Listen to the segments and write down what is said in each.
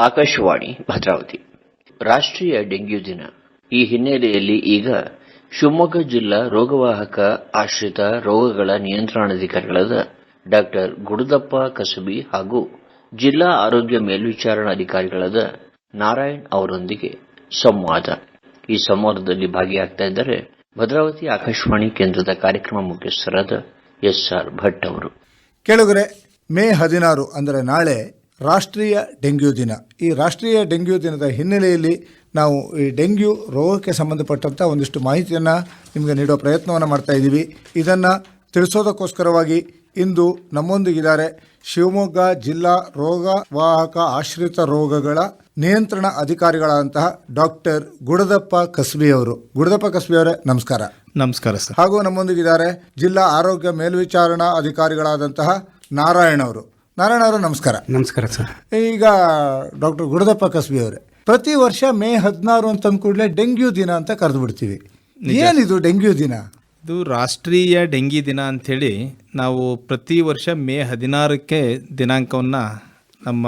ಆಕಾಶವಾಣಿ, ಭದ್ರಾವತಿ. ರಾಷ್ಟ್ರೀಯ ಡೆಂಗ್ಯೂ ದಿನ. ಈ ಹಿನ್ನೆಲೆಯಲ್ಲಿ ಈಗ ಶಿವಮೊಗ್ಗ ಜಿಲ್ಲಾ ರೋಗವಾಹಕ ಆಶ್ರಿತ ರೋಗಗಳ ನಿಯಂತ್ರಣಾಧಿಕಾರಿಗಳಾದ ಡಾಕ್ಟರ್ ಗುಡದಪ್ಪ ಕಸಬಿ ಹಾಗೂ ಜಿಲ್ಲಾ ಆರೋಗ್ಯ ಮೇಲ್ವಿಚಾರಣಾಧಿಕಾರಿಗಳಾದ ನಾರಾಯಣ್ ಅವರೊಂದಿಗೆ ಸಂವಾದ. ಈ ಸಂವಾದದಲ್ಲಿ ಭಾಗಿಯಾಗ್ತಾ ಇದ್ದಾರೆ ಭದ್ರಾವತಿ ಆಕಾಶವಾಣಿ ಕೇಂದ್ರದ ಕಾರ್ಯಕ್ರಮ ಮುಖ್ಯಸ್ಥರಾದ ಎಸ್ ಆರ್ ಭಟ್ ಅವರು. ಕೆಳಗರೆ, ಮೇ ಹದಿನಾರು ಅಂದರೆ ನಾಳೆ ರಾಷ್ಟ್ರೀಯ ಡೆಂಗ್ಯೂ ದಿನ. ಈ ರಾಷ್ಟ್ರೀಯ ಡೆಂಗ್ಯೂ ದಿನದ ಹಿನ್ನೆಲೆಯಲ್ಲಿ ನಾವು ಈ ಡೆಂಗ್ಯೂ ರೋಗಕ್ಕೆ ಸಂಬಂಧಪಟ್ಟಂಥ ಒಂದಿಷ್ಟು ಮಾಹಿತಿಯನ್ನು ನಿಮಗೆ ನೀಡೋ ಪ್ರಯತ್ನವನ್ನು ಮಾಡ್ತಾ ಇದ್ದೀವಿ. ಇದನ್ನು ತಿಳಿಸೋದಕ್ಕೋಸ್ಕರವಾಗಿ ಇಂದು ನಮ್ಮೊಂದಿಗಿದ್ದಾರೆ ಶಿವಮೊಗ್ಗ ಜಿಲ್ಲಾ ರೋಗವಾಹಕ ಆಶ್ರಿತ ರೋಗಗಳ ನಿಯಂತ್ರಣ ಅಧಿಕಾರಿಗಳಾದಂತಹ ಡಾಕ್ಟರ್ ಗುಡದಪ್ಪ ಕಸ್ಬಿ ಅವರು. ಗುಡದಪ್ಪ ಕಸ್ಬಿ ಅವರೇ ನಮಸ್ಕಾರ. ನಮಸ್ಕಾರ ಸರ್. ಹಾಗೂ ನಮ್ಮೊಂದಿಗಿದ್ದಾರೆ ಜಿಲ್ಲಾ ಆರೋಗ್ಯ ಮೇಲ್ವಿಚಾರಣಾ ಅಧಿಕಾರಿಗಳಾದಂತಹ ನಾರಾಯಣ ಅವರು. ನಾರಾಯಣ ಅವರು ನಮಸ್ಕಾರ. ನಮಸ್ಕಾರ ಸರ್. ಈಗ ಡಾಕ್ಟರ್ ಗುಡದಪ್ಪ ಕಸ್ಬಿ ಅವರೇ ಪ್ರತಿ ವರ್ಷ ಮೇ ಹದಿನಾರು ಅಂತ ಕೂಡಲೇ ಡೆಂಗ್ಯೂ ದಿನ ಅಂತ ಕರೆದು ಬಿಡ್ತೀವಿ. ಏನಿದು ಡೆಂಗ್ಯೂ ದಿನ? ಇದು ರಾಷ್ಟ್ರೀಯ ಡೆಂಗಿ ದಿನ ಅಂಥೇಳಿ ನಾವು ಪ್ರತಿ ವರ್ಷ ಮೇ ಹದಿನಾರಕ್ಕೆ ದಿನಾಂಕವನ್ನು ನಮ್ಮ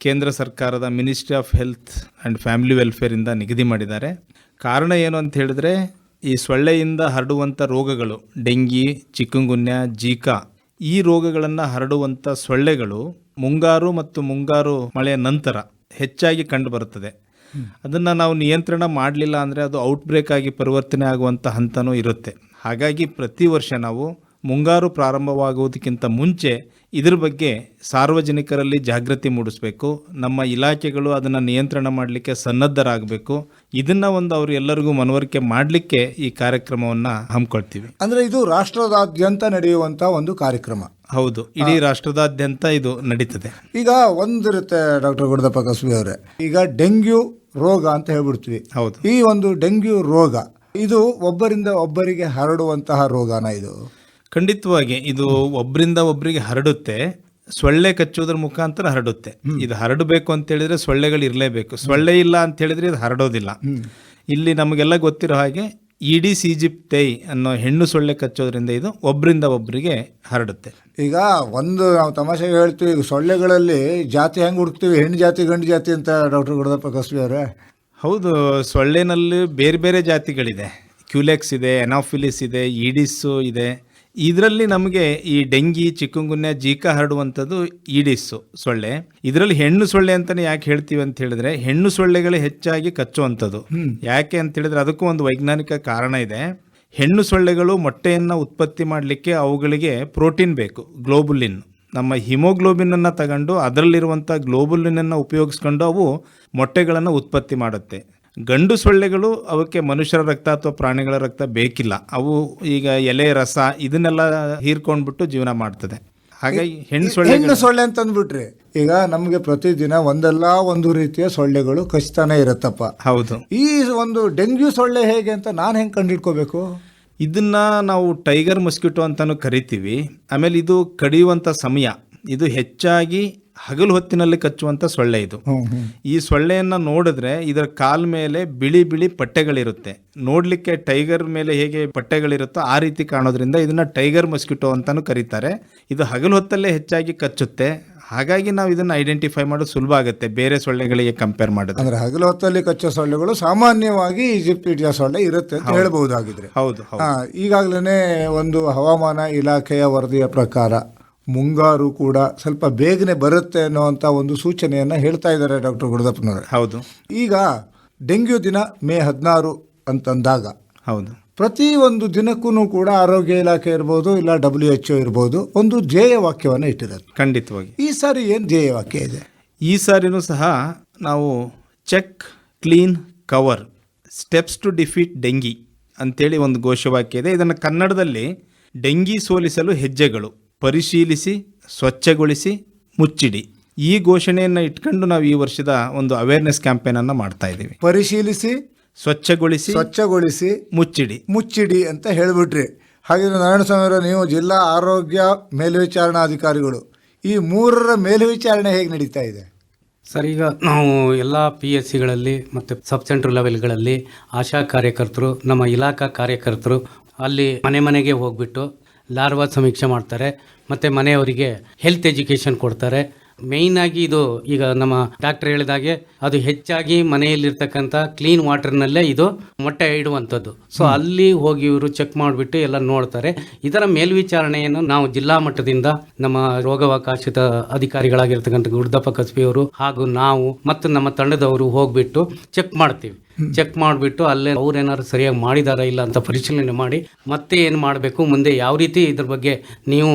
ಕೇಂದ್ರ ಸರ್ಕಾರದ ministry of health and family ವೆಲ್ಫೇರಿಂದ ನಿಗದಿ ಮಾಡಿದ್ದಾರೆ. ಕಾರಣ ಏನು ಅಂತ ಹೇಳಿದ್ರೆ ಈ ಸೊಳ್ಳೆಯಿಂದ ಹರಡುವಂಥ ರೋಗಗಳು ಡೆಂಗಿ ಚಿಕ್ಕುಂಗುನ್ಯ ಜೀಕಾ ಈ ರೋಗಗಳನ್ನು ಹರಡುವಂಥ ಸೊಳ್ಳೆಗಳು ಮುಂಗಾರು ಮತ್ತು ಮುಂಗಾರು ಮಳೆಯ ನಂತರ ಹೆಚ್ಚಾಗಿ ಕಂಡುಬರುತ್ತದೆ ಅದನ್ನು ನಾವು ನಿಯಂತ್ರಣ ಮಾಡಲಿಲ್ಲ ಅಂದರೆ ಅದು ಔಟ್ಬ್ರೇಕ್ ಆಗಿ ಪರಿವರ್ತನೆ ಆಗುವಂಥ ಹಂತನೂ ಇರುತ್ತೆ. ಹಾಗಾಗಿ ಪ್ರತಿ ವರ್ಷ ನಾವು ಮುಂಗಾರು ಪ್ರಾರಂಭವಾಗುವುದಕ್ಕಿಂತ ಮುಂಚೆ ಇದರ ಬಗ್ಗೆ ಸಾರ್ವಜನಿಕರಲ್ಲಿ ಜಾಗೃತಿ ಮೂಡಿಸಬೇಕು. ನಮ್ಮ ಇಲಾಖೆಗಳು ಅದನ್ನು ನಿಯಂತ್ರಣ ಮಾಡಲಿಕ್ಕೆ ಸನ್ನದ್ಧರಾಗಬೇಕು. ಇದನ್ನು ಒಂದು ಅವರು ಎಲ್ಲರಿಗೂ ಮನವರಿಕೆ ಮಾಡಲಿಕ್ಕೆ ಈ ಕಾರ್ಯಕ್ರಮವನ್ನು ಹಮ್ಮಿಕೊಳ್ತೀವಿ. ಅಂದ್ರೆ ಇದು ರಾಷ್ಟ್ರದಾದ್ಯಂತ ನಡೆಯುವಂಥ ಒಂದು ಕಾರ್ಯಕ್ರಮ. ಹೌದು ಇಡೀ ರಾಷ್ಟ್ರದಾದ್ಯಂತ ಇದು ನಡೀತದೆ. ಈಗ ಒಂದಿರುತ್ತೆ ಡಾಕ್ಟರ್ ಗುಡದಪ್ಪ ಕಸ್ಬಿ ಅವರೇ. ಈಗ ಡೆಂಗ್ಯೂ ರೋಗ ಅಂತ ಹೇಳ್ಬಿಡ್ತೀವಿ. ಹೌದು. ಈ ಒಂದು ಡೆಂಗ್ಯೂ ರೋಗ ಇದು ಒಬ್ಬರಿಂದ ಒಬ್ಬರಿಗೆ ಹರಡುವಂತಹ ರೋಗನ ಇದು. ಖಂಡಿತವಾಗಿ ಇದು ಒಬ್ಬರಿಂದ ಒಬ್ಬರಿಗೆ ಹರಡುತ್ತೆ. ಸೊಳ್ಳೆ ಕಚ್ಚೋದ್ರ ಮುಖಾಂತರ ಹರಡುತ್ತೆ. ಇದು ಹರಡಬೇಕು ಅಂತ ಹೇಳಿದ್ರೆ ಸೊಳ್ಳೆಗಳು ಇರಲೇಬೇಕು. ಸೊಳ್ಳೆ ಇಲ್ಲ ಅಂತ ಹೇಳಿದ್ರೆ ಇದು ಹರಡೋದಿಲ್ಲ. ಇಲ್ಲಿ ನಮಗೆಲ್ಲ ಗೊತ್ತಿರೋ ಹಾಗೆ ಇಡಿ ಸಿಜಿಪ್ಟೈ ಅನ್ನೋ ಹೆಣ್ಣು ಸೊಳ್ಳೆ ಕಚ್ಚೋದ್ರಿಂದ ಇದು ಒಬ್ಬರಿಂದ ಒಬ್ಬರಿಗೆ ಹರಡುತ್ತೆ. ಈಗ ಒಂದು ನಾವು ತಮಾಷೆಗೆ ಹೇಳ್ತೀವಿ ಈಗ ಸೊಳ್ಳೆಗಳಲ್ಲಿ ಜಾತಿ ಹೆಂಗೆ ಹುಡುಕ್ತೀವಿ? ಹೆಣ್ಣು ಜಾತಿ ಗಂಡು ಜಾತಿ ಅಂತ ಡಾಕ್ಟರ್ ಗುಡದಪ್ಪ ಕಸ್ಬಿ ಅವರೇ. ಹೌದು ಸೊಳ್ಳೆನಲ್ಲಿ ಬೇರೆ ಬೇರೆ ಜಾತಿಗಳಿದೆ. ಕ್ಯೂಲೆಕ್ಸ್ ಇದೆ ಎನಾಫಿಲಿಸ್ ಇದೆ ಈಡಿಸ್ಸು ಇದೆ. ಇದರಲ್ಲಿ ನಮಗೆ ಈ ಡೆಂಗಿ ಚಿಕ್ಕುಂಗುನ್ಯ ಜೀಕಾ ಹರಡುವಂಥದ್ದು ಈಡಿಸ್ಸು ಸೊಳ್ಳೆ. ಇದರಲ್ಲಿ ಹೆಣ್ಣು ಸೊಳ್ಳೆ ಅಂತಾನೆ ಯಾಕೆ ಹೇಳ್ತೀವಿ ಅಂತ ಹೇಳಿದ್ರೆ ಹೆಣ್ಣು ಸೊಳ್ಳೆಗಳು ಹೆಚ್ಚಾಗಿ ಕಚ್ಚುವಂಥದ್ದು. ಯಾಕೆ ಅಂತ ಹೇಳಿದ್ರೆ ಅದಕ್ಕೂ ಒಂದು ವೈಜ್ಞಾನಿಕ ಕಾರಣ ಇದೆ. ಹೆಣ್ಣು ಸೊಳ್ಳೆಗಳು ಮೊಟ್ಟೆಯನ್ನು ಉತ್ಪತ್ತಿ ಮಾಡಲಿಕ್ಕೆ ಅವುಗಳಿಗೆ ಪ್ರೋಟೀನ್ ಬೇಕು ಗ್ಲೋಬುಲಿನ್. ನಮ್ಮ ಹಿಮೋಗ್ಲೋಬಿನನ್ನು ತಗೊಂಡು ಅದರಲ್ಲಿರುವಂಥ ಗ್ಲೋಬುಲಿನನ್ನು ಉಪಯೋಗಿಸ್ಕೊಂಡು ಅವು ಮೊಟ್ಟೆಗಳನ್ನು ಉತ್ಪತ್ತಿ ಮಾಡುತ್ತೆ. ಗಂಡು ಸೊಳ್ಳೆಗಳು ಅವಕ್ಕೆ ಮನುಷ್ಯರ ರಕ್ತ ಅಥವಾ ಪ್ರಾಣಿಗಳ ರಕ್ತ ಬೇಕಿಲ್ಲ. ಅವು ಈಗ ಎಲೆ ರಸ ಇದನ್ನೆಲ್ಲ ಹೀರ್ಕೊಂಡ್ಬಿಟ್ಟು ಜೀವನ ಮಾಡ್ತದೆ. ಹಾಗಾಗಿ ಹೆಣ್ಣು ಸೊಳ್ಳೆ ಹೆಣ್ಣು ಸೊಳ್ಳೆ ಅಂತ ಅಂದ್ಬಿಟ್ರಿ ಈಗ ನಮಗೆ ಪ್ರತಿದಿನ ಒಂದಲ್ಲ ಒಂದು ರೀತಿಯ ಸೊಳ್ಳೆಗಳು ಕಚ್ತಾನೆ ಇರುತ್ತಪ್ಪ. ಹೌದು. ಈ ಒಂದು ಡೆಂಗ್ಯೂ ಸೊಳ್ಳೆ ಹೇಗೆ ಅಂತ ನಾನು ಹೆಂಗೆ ಕಂಡಿಡ್ಕೋಬೇಕು? ಇದನ್ನ ನಾವು ಟೈಗರ್ ಮಸ್ಕಿಟೋ ಅಂತಾನು ಕರಿತೀವಿ. ಆಮೇಲೆ ಇದು ಕಡಿಯುವಂಥ ಸಮಯ. ಇದು ಹೆಚ್ಚಾಗಿ ಹಗಲು ಹೊತ್ತಿನಲ್ಲಿ ಕಚ್ಚುವಂತ ಸೊಳ್ಳೆ ಇದು. ಈ ಸೊಳ್ಳೆಯನ್ನು ನೋಡಿದ್ರೆ ಇದರ ಕಾಲ್ ಮೇಲೆ ಬಿಳಿ ಬಿಳಿ ಪಟ್ಟೆಗಳಿರುತ್ತೆ. ನೋಡಲಿಕ್ಕೆ ಟೈಗರ್ ಮೇಲೆ ಹೇಗೆ ಪಟ್ಟೆಗಳಿರುತ್ತೋ ಆ ರೀತಿ ಕಾಣೋದ್ರಿಂದ ಇದನ್ನ ಟೈಗರ್ ಮಸ್ಕಿಟೋ ಅಂತಾನು ಕರೀತಾರೆ. ಇದು ಹಗಲು ಹೊತ್ತಲ್ಲೇ ಹೆಚ್ಚಾಗಿ ಕಚ್ಚುತ್ತೆ. ಹಾಗಾಗಿ ನಾವು ಇದನ್ನ ಐಡೆಂಟಿಫೈ ಮಾಡೋದು ಸುಲಭ ಆಗುತ್ತೆ. ಬೇರೆ ಸೊಳ್ಳೆಗಳಿಗೆ ಕಂಪೇರ್ ಮಾಡಿದ್ರೆ ಅಂದ್ರೆ ಹಗಲು ಹೊತ್ತಲ್ಲಿ ಕಚ್ಚೋ ಸೊಳ್ಳೆಗಳು ಸಾಮಾನ್ಯವಾಗಿ ಈಜಿಪ್ಟಿಡಿಯಾ ಸೊಳ್ಳೆ ಇರುತ್ತೆ ಅಂತ ಹೇಳಬಹುದಾಗಿದ್ರೆ. ಹೌದು ಈಗಾಗಲೇ ಒಂದು ಹವಾಮಾನ ಇಲಾಖೆಯ ವರದಿಯ ಪ್ರಕಾರ ಮುಂಗಾರು ಕೂಡ ಸ್ವಲ್ಪ ಬೇಗನೆ ಬರುತ್ತೆ ಅನ್ನುವಂಥ ಒಂದು ಸೂಚನೆಯನ್ನು ಹೇಳ್ತಾ ಇದ್ದಾರೆ ಡಾಕ್ಟರ್ ಗುರುದಪ್ಪನವರು. ಹೌದು. ಈಗ ಡೆಂಗ್ಯೂ ದಿನ ಮೇ ಹದಿನಾರು ಅಂತಂದಾಗ ಹೌದು. ಪ್ರತಿ ಒಂದು ದಿನಕ್ಕೂ ಕೂಡ ಆರೋಗ್ಯ ಇಲಾಖೆ ಇರ್ಬೋದು ಇಲ್ಲ ಡಬ್ಲ್ಯೂ ಎಚ್ ಇರ್ಬೋದು ಒಂದು ಧ್ಯೇಯ ವಾಕ್ಯವನ್ನು ಇಟ್ಟಿರೋದು. ಖಂಡಿತವಾಗಿ. ಈ ಸಾರಿ ಏನು ಧ್ಯೇಯ ವಾಕ್ಯ ಇದೆ? ಈ ಸಾರಿನೂ ಸಹ ನಾವು check clean cover steps to defeat dengue ಅಂತೇಳಿ ಒಂದು ಘೋಷವಾಕ್ಯ ಇದೆ. ಇದನ್ನು ಕನ್ನಡದಲ್ಲಿ ಡೆಂಗಿ ಸೋಲಿಸಲು ಹೆಜ್ಜೆಗಳು. ಪರಿಶೀಲಿಸಿ ಸ್ವಚ್ಛಗೊಳಿಸಿ ಮುಚ್ಚಿಡಿ. ಈ ಘೋಷಣೆಯನ್ನು ಇಟ್ಕೊಂಡು ನಾವು ಈ ವರ್ಷದ ಒಂದು ಅವೇರ್ನೆಸ್ ಕ್ಯಾಂಪೇನನ್ನು ಮಾಡ್ತಾ ಇದ್ದೀವಿ ಪರಿಶೀಲಿಸಿ ಸ್ವಚ್ಛಗೊಳಿಸಿ ಸ್ವಚ್ಛಗೊಳಿಸಿ ಮುಚ್ಚಿಡಿ. ಮುಚ್ಚಿಡಿ ಅಂತ ಹೇಳಿಬಿಟ್ರಿ. ಹಾಗಿದ್ರೆ ನಾರಾಯಣಸ್ವಾಮಿ ಅವರೇ, ನೀವು ಜಿಲ್ಲಾ ಆರೋಗ್ಯ ಮೇಲ್ವಿಚಾರಣಾಧಿಕಾರಿಗಳು ಈ ಮೂರರ ಮೇಲ್ವಿಚಾರಣೆ ಹೇಗೆ ನಡೀತಾ ಇದೆ? ಸರ್ ಈಗ ನಾವು ಎಲ್ಲ ಪಿ ಎಸ್ ಸಿಗಳಲ್ಲಿ ಮತ್ತು ಸಬ್ ಸೆಂಟ್ರ್ ಲೆವೆಲ್ಗಳಲ್ಲಿ ಆಶಾ ಕಾರ್ಯಕರ್ತರು ನಮ್ಮ ಇಲಾಖಾ ಕಾರ್ಯಕರ್ತರು ಅಲ್ಲಿ ಮನೆ ಮನೆಗೆ ಹೋಗ್ಬಿಟ್ಟು ಲಾರ್ವಾ ಸಮೀಕ್ಷೆ ಮಾಡ್ತಾರೆ. ಮತ್ತು ಮನೆಯವರಿಗೆ ಹೆಲ್ತ್ ಎಜುಕೇಷನ್ ಕೊಡ್ತಾರೆ. ಮೇಯ್ನ್ ಆಗಿ ಇದು ಈಗ ನಮ್ಮ ಡಾಕ್ಟರ್ ಹೇಳಿದಾಗೆ ಅದು ಹೆಚ್ಚಾಗಿ ಮನೆಯಲ್ಲಿರ್ತಕ್ಕಂಥ ಕ್ಲೀನ್ ವಾಟರ್ನಲ್ಲೇ ಇದು ಮೊಟ್ಟೆ ಇಡುವಂಥದ್ದು. ಸೊ ಅಲ್ಲಿ ಹೋಗಿ ಇವರು ಚೆಕ್ ಮಾಡಿಬಿಟ್ಟು ಎಲ್ಲ ನೋಡ್ತಾರೆ. ಇದರ ಮೇಲ್ವಿಚಾರಣೆಯನ್ನು ನಾವು ಜಿಲ್ಲಾ ಮಟ್ಟದಿಂದ ನಮ್ಮ ರೋಗಾವಕಾಶದ ಅಧಿಕಾರಿಗಳಾಗಿರ್ತಕ್ಕಂಥ ಗುಡ್ದಪ್ಪ ಕಸ್ಬಿಯವರು ಹಾಗೂ ನಾವು ಮತ್ತು ನಮ್ಮ ತಂಡದವರು ಹೋಗ್ಬಿಟ್ಟು ಚೆಕ್ ಮಾಡ್ತೀವಿ. ಚೆಕ್ ಮಾಡಿಬಿಟ್ಟು ಅಲ್ಲೇ ಅವ್ರೇನಾದ್ರು ಸರಿಯಾಗಿ ಮಾಡಿದಾರಾ ಇಲ್ಲ ಅಂತ ಪರಿಶೀಲನೆ ಮಾಡಿ ಮತ್ತೆ ಏನು ಮಾಡಬೇಕು ಮುಂದೆ ಯಾವ ರೀತಿ ಇದ್ರ ಬಗ್ಗೆ ನೀವು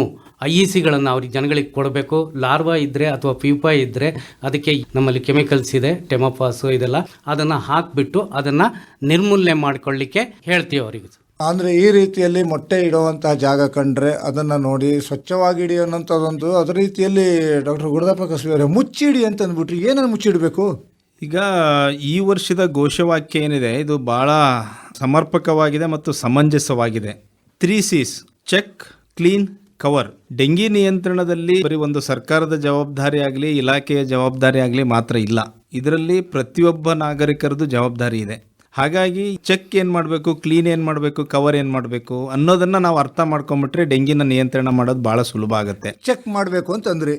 ಐ ಇ ಸಿಗಳನ್ನು ಅವ್ರಿಗೆ ಜನಗಳಿಗೆ ಕೊಡಬೇಕು. ಲಾರ್ವಾ ಇದ್ದರೆ ಅಥವಾ ಪ್ಯೂಪಾ ಇದ್ದರೆ ಅದಕ್ಕೆ ನಮ್ಮಲ್ಲಿ ಕೆಮಿಕಲ್ಸ್ ಇದೆ ಟೆಮೊಪಾಸು ಇದೆಲ್ಲ. ಅದನ್ನು ಹಾಕಿಬಿಟ್ಟು ಅದನ್ನು ನಿರ್ಮೂಲನೆ ಮಾಡಿಕೊಳ್ಳಿಕ್ಕೆ ಹೇಳ್ತೀವಿ ಅವರಿಗೆ. ಅಂದರೆ ಈ ರೀತಿಯಲ್ಲಿ ಮೊಟ್ಟೆ ಇಡುವಂತಹ ಜಾಗ ಕಂಡ್ರೆ ಅದನ್ನು ನೋಡಿ ಸ್ವಚ್ಛವಾಗಿ ಇಡಿ ಅನ್ನೋಂಥದ್ದೊಂದು ಅದೇ ರೀತಿಯಲ್ಲಿ ಡಾಕ್ಟರ್ ಗುರುದಪ್ಪ ಕಸ್ಬಿಯವರೇ ಮುಚ್ಚಿಡಿ ಅಂತ ಅಂದ್ಬಿಟ್ರಿ ಏನನ್ನು ಮುಚ್ಚಿಡಬೇಕು? ಈಗ ಈ ವರ್ಷದ ಘೋಷವಾಕ್ಯ ಏನಿದೆ ಇದು ಬಹಳ ಸಮರ್ಪಕವಾಗಿದೆ ಮತ್ತು ಸಮಂಜಸವಾಗಿದೆ. Three Cs check clean cover. Dengue ನಿಯಂತ್ರಣದಲ್ಲಿ ಬರೀ ಒಂದು ಸರ್ಕಾರದ ಜವಾಬ್ದಾರಿ ಆಗಲಿ ಇಲಾಖೆಯ ಜವಾಬ್ದಾರಿ ಆಗಲಿ ಮಾತ್ರ ಇಲ್ಲ. ಇದರಲ್ಲಿ ಪ್ರತಿಯೊಬ್ಬ ನಾಗರಿಕರದ್ದು ಜವಾಬ್ದಾರಿ ಇದೆ. ಹಾಗಾಗಿ ಚೆಕ್ ಏನು ಮಾಡಬೇಕು ಕ್ಲೀನ್ ಏನು ಮಾಡಬೇಕು ಕವರ್ ಏನು ಮಾಡಬೇಕು ಅನ್ನೋದನ್ನು ನಾವು ಅರ್ಥ ಮಾಡ್ಕೊಂಬಿಟ್ರೆ ಡೆಂಗಿನ ನಿಯಂತ್ರಣ ಮಾಡೋದು ಭಾಳ ಸುಲಭ ಆಗುತ್ತೆ. ಚೆಕ್ ಮಾಡಬೇಕು ಅಂತಂದ್ರೆ.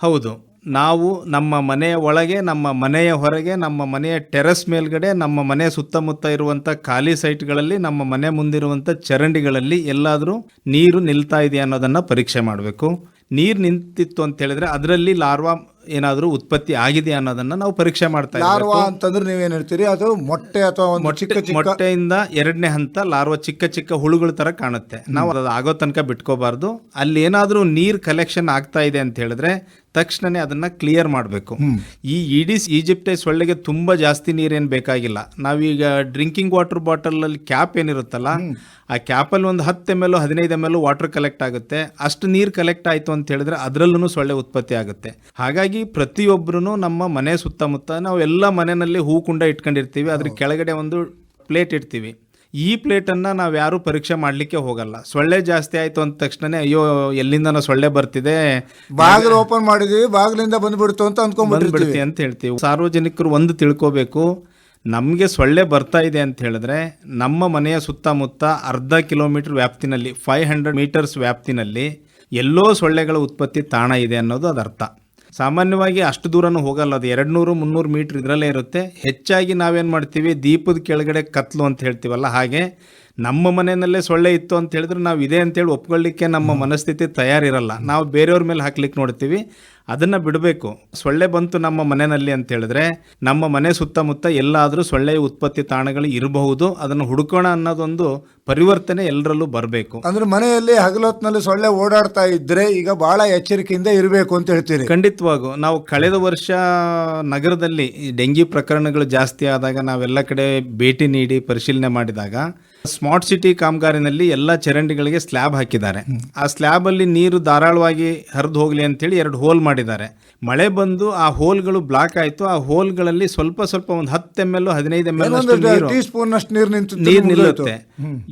ಹೌದು. ನಾವು ನಮ್ಮ ಮನೆಯ ಒಳಗೆ, ನಮ್ಮ ಮನೆಯ ಹೊರಗೆ, ನಮ್ಮ ಮನೆಯ ಟೆರೆಸ್ ಮೇಲ್ಗಡೆ, ನಮ್ಮ ಮನೆ ಸುತ್ತಮುತ್ತ ಇರುವಂಥ ಖಾಲಿ ಸೈಟ್ಗಳಲ್ಲಿ, ನಮ್ಮ ಮನೆ ಮುಂದಿರುವಂಥ ಚರಂಡಿಗಳಲ್ಲಿ ಎಲ್ಲಾದರೂ ನೀರು ನಿಲ್ತಾ ಇದೆಯಾ ಅನ್ನೋದನ್ನು ಪರೀಕ್ಷೆ ಮಾಡಬೇಕು. ನೀರು ನಿಂತಿತ್ತು ಅಂತ ಹೇಳಿದ್ರೆ ಅದರಲ್ಲಿ ಲಾರ್ವಾ ಏನಾದರೂ ಉತ್ಪತ್ತಿ ಆಗಿದೆ ಅನ್ನೋದನ್ನ ನಾವು ಪರೀಕ್ಷೆ ಮಾಡ್ತಾ ಲಾರ್ವಾ. ಅಂತಂದ್ರೆ ನೀವೇನ್ ಹೇಳ್ತೀರಿ ಅದು ಮೊಟ್ಟೆ ಅಥವಾ ಚಿಕ್ಕ ಮೊಟ್ಟೆಯಿಂದ ಎರಡನೇ ಹಂತ ಲಾರ್ವಾ ಚಿಕ್ಕ ಚಿಕ್ಕ ಹುಳುಗಳ ತರ ಕಾಣುತ್ತೆ. ನಾವು ಅದು ಆಗೋ ತನಕ ಬಿಟ್ಕೋಬಾರ್ದು. ಅಲ್ಲಿ ಏನಾದರೂ ನೀರ್ ಕಲೆಕ್ಷನ್ ಆಗ್ತಾ ಇದೆ ಅಂತ ಹೇಳಿದ್ರೆ ತಕ್ಷಣನೇ ಅದನ್ನ ಕ್ಲಿಯರ್ ಮಾಡಬೇಕು. ಈ ಇಡೀಸ್ ಈಜಿಪ್ಟೆ ಸೊಳ್ಳೆಗೆ ತುಂಬಾ ಜಾಸ್ತಿ ನೀರೇನು ಬೇಕಾಗಿಲ್ಲ. ನಾವೀಗ ಡ್ರಿಂಕಿಂಗ್ ವಾಟರ್ ಬಾಟಲ್ ಅಲ್ಲಿ ಕ್ಯಾಪ್ ಏನಿರುತ್ತಲ್ಲ ಆ ಕ್ಯಾಪಲ್ಲಿ ಒಂದು ಹತ್ತು ಎಂ ಎಲ್ ಹದಿನೈದು ಎಂ ಎಲ್ ವಾಟರ್ ಕಲೆಕ್ಟ್ ಆಗುತ್ತೆ. ಅಷ್ಟು ನೀರು ಕಲೆಕ್ಟ್ ಆಯಿತು ಅಂತ ಹೇಳಿದ್ರೆ ಅದರಲ್ಲೂ ಸೊಳ್ಳೆ ಉತ್ಪತ್ತಿ ಆಗುತ್ತೆ. ಹಾಗಾಗಿ ಪ್ರತಿಯೊಬ್ಬರೂ ನಮ್ಮ ಮನೆ ಸುತ್ತಮುತ್ತ ನಾವು ಎಲ್ಲ ಮನೆಯಲ್ಲಿ ಹೂ ಕುಂಡ ಇಟ್ಕೊಂಡಿರ್ತೀವಿ ಅದ್ರ ಕೆಳಗಡೆ ಒಂದು ಪ್ಲೇಟ್ ಇಡ್ತೀವಿ. ಈ ಪ್ಲೇಟನ್ನು ನಾವು ಯಾರೂ ಪರೀಕ್ಷೆ ಮಾಡಲಿಕ್ಕೆ ಹೋಗಲ್ಲ. ಸೊಳ್ಳೆ ಜಾಸ್ತಿ ಆಯಿತು ಅಂದ ತಕ್ಷಣನೇ ಅಯ್ಯೋ ಎಲ್ಲಿಂದ ಸೊಳ್ಳೆ ಬರ್ತಿದೆ? ಬಾಗಿಲು ಓಪನ್ ಮಾಡಿದೀವಿ ಬಾಗಿಲಿಂದ ಬಂದ್ಬಿಡ್ತು ಅಂತ ಅಂದ್ಕೊಂಡ್ಬಿಡ್ತೀವಿ ಅಂತ ಹೇಳ್ತೀವಿ. ಸಾರ್ವಜನಿಕರು ಒಂದು ತಿಳ್ಕೋಬೇಕು ನಮಗೆ ಸೊಳ್ಳೆ ಬರ್ತಾ ಇದೆ ಅಂತ ಹೇಳಿದ್ರೆ ನಮ್ಮ ಮನೆಯ ಸುತ್ತಮುತ್ತ ಅರ್ಧ ಕಿಲೋಮೀಟರ್ ವ್ಯಾಪ್ತಿನಲ್ಲಿ ಫೈವ್ ಹಂಡ್ರೆಡ್ ಮೀಟರ್ಸ್ ವ್ಯಾಪ್ತಿನಲ್ಲಿ ಎಲ್ಲೋ ಸೊಳ್ಳೆಗಳ ಉತ್ಪತ್ತಿ ತಾಣ ಇದೆ ಅನ್ನೋದು ಅದರ್ಥ ಸಾಮಾನ್ಯವಾಗಿ ಅಷ್ಟು ದೂರನೂ ಹೋಗಲ್ಲ, ಅದು ಎರಡು ನೂರು ಮುನ್ನೂರು ಮೀಟ್ರ್ ಇದರಲ್ಲೇ ಇರುತ್ತೆ. ಹೆಚ್ಚಾಗಿ ನಾವೇನು ಮಾಡ್ತೀವಿ, ದೀಪದ ಕೆಳಗಡೆ ಕತ್ಲು ಅಂತ ಹೇಳ್ತೀವಲ್ಲ ಹಾಗೆ ನಮ್ಮ ಮನೆಯಲ್ಲೇ ಸೊಳ್ಳೆ ಇತ್ತು ಅಂತ ಹೇಳಿದ್ರೆ ನಾವು ಇದೆ ಅಂತೇಳಿ ಒಪ್ಕೊಳ್ಳಿಕ್ಕೆ ನಮ್ಮ ಮನಸ್ಥಿತಿ ತಯಾರಿರಲ್ಲ. ನಾವು ಬೇರೆಯವ್ರ ಮೇಲೆ ಹಾಕ್ಲಿಕ್ಕೆ ನೋಡ್ತೀವಿ. ಅದನ್ನು ಬಿಡಬೇಕು. ಸೊಳ್ಳೆ ಬಂತು ನಮ್ಮ ಮನೆಯಲ್ಲಿ ಅಂತ ಹೇಳಿದ್ರೆ ನಮ್ಮ ಮನೆ ಸುತ್ತಮುತ್ತ ಎಲ್ಲಾದರೂ ಸೊಳ್ಳೆ ಉತ್ಪತ್ತಿ ತಾಣಗಳು ಇರಬಹುದು. ಅದನ್ನು ಹುಡುಕೋಣ ಅನ್ನೋದೊಂದು ಪರಿವರ್ತನೆ ಎಲ್ಲರಲ್ಲೂ ಬರಬೇಕು. ಅಂದ್ರೆ ಮನೆಯಲ್ಲಿ ಹಗಲೊತ್ನಲ್ಲಿ ಸೊಳ್ಳೆ ಓಡಾಡ್ತಾ ಇದ್ರೆ ಈಗ ಬಹಳ ಎಚ್ಚರಿಕೆಯಿಂದ ಇರಬೇಕು ಅಂತ ಹೇಳ್ತೀರಿ. ಖಂಡಿತವಾಗೂ. ನಾವು ಕಳೆದ ವರ್ಷ ನಗರದಲ್ಲಿ ಡೆಂಗಿ ಪ್ರಕರಣಗಳು ಜಾಸ್ತಿ ಆದಾಗ ನಾವೆಲ್ಲ ಕಡೆ ಭೇಟಿ ನೀಡಿ ಪರಿಶೀಲನೆ ಮಾಡಿದಾಗ ಸ್ಮಾರ್ಟ್ ಸಿಟಿ ಕಾಮಗಾರಿನಲ್ಲಿ ಎಲ್ಲ ಚರಂಡಿಗಳಿಗೆ ಸ್ಲ್ಯಾಬ್ ಹಾಕಿದ್ದಾರೆ. ಆ ಸ್ಲ್ಯಾಬಲ್ಲಿ ನೀರು ಧಾರಾಳವಾಗಿ ಹರಿದು ಹೋಗ್ಲಿ ಅಂತೇಳಿ ಎರಡು ಹೋಲ್ ಮಾಡಿದ್ದಾರೆ. ಮಳೆ ಬಂದು ಆ ಹೋಲ್ಗಳು ಬ್ಲಾಕ್ ಆಯ್ತು. ಆ ಹೋಲ್ಗಳಲ್ಲಿ ಸ್ವಲ್ಪ ಸ್ವಲ್ಪ ಒಂದು ಹತ್ತು ಎಂ ಎಲ್ ಹದಿನೈದು ಎಂ ಎಲ್ ನೀರು ನಿಲ್ಲುತ್ತೆ.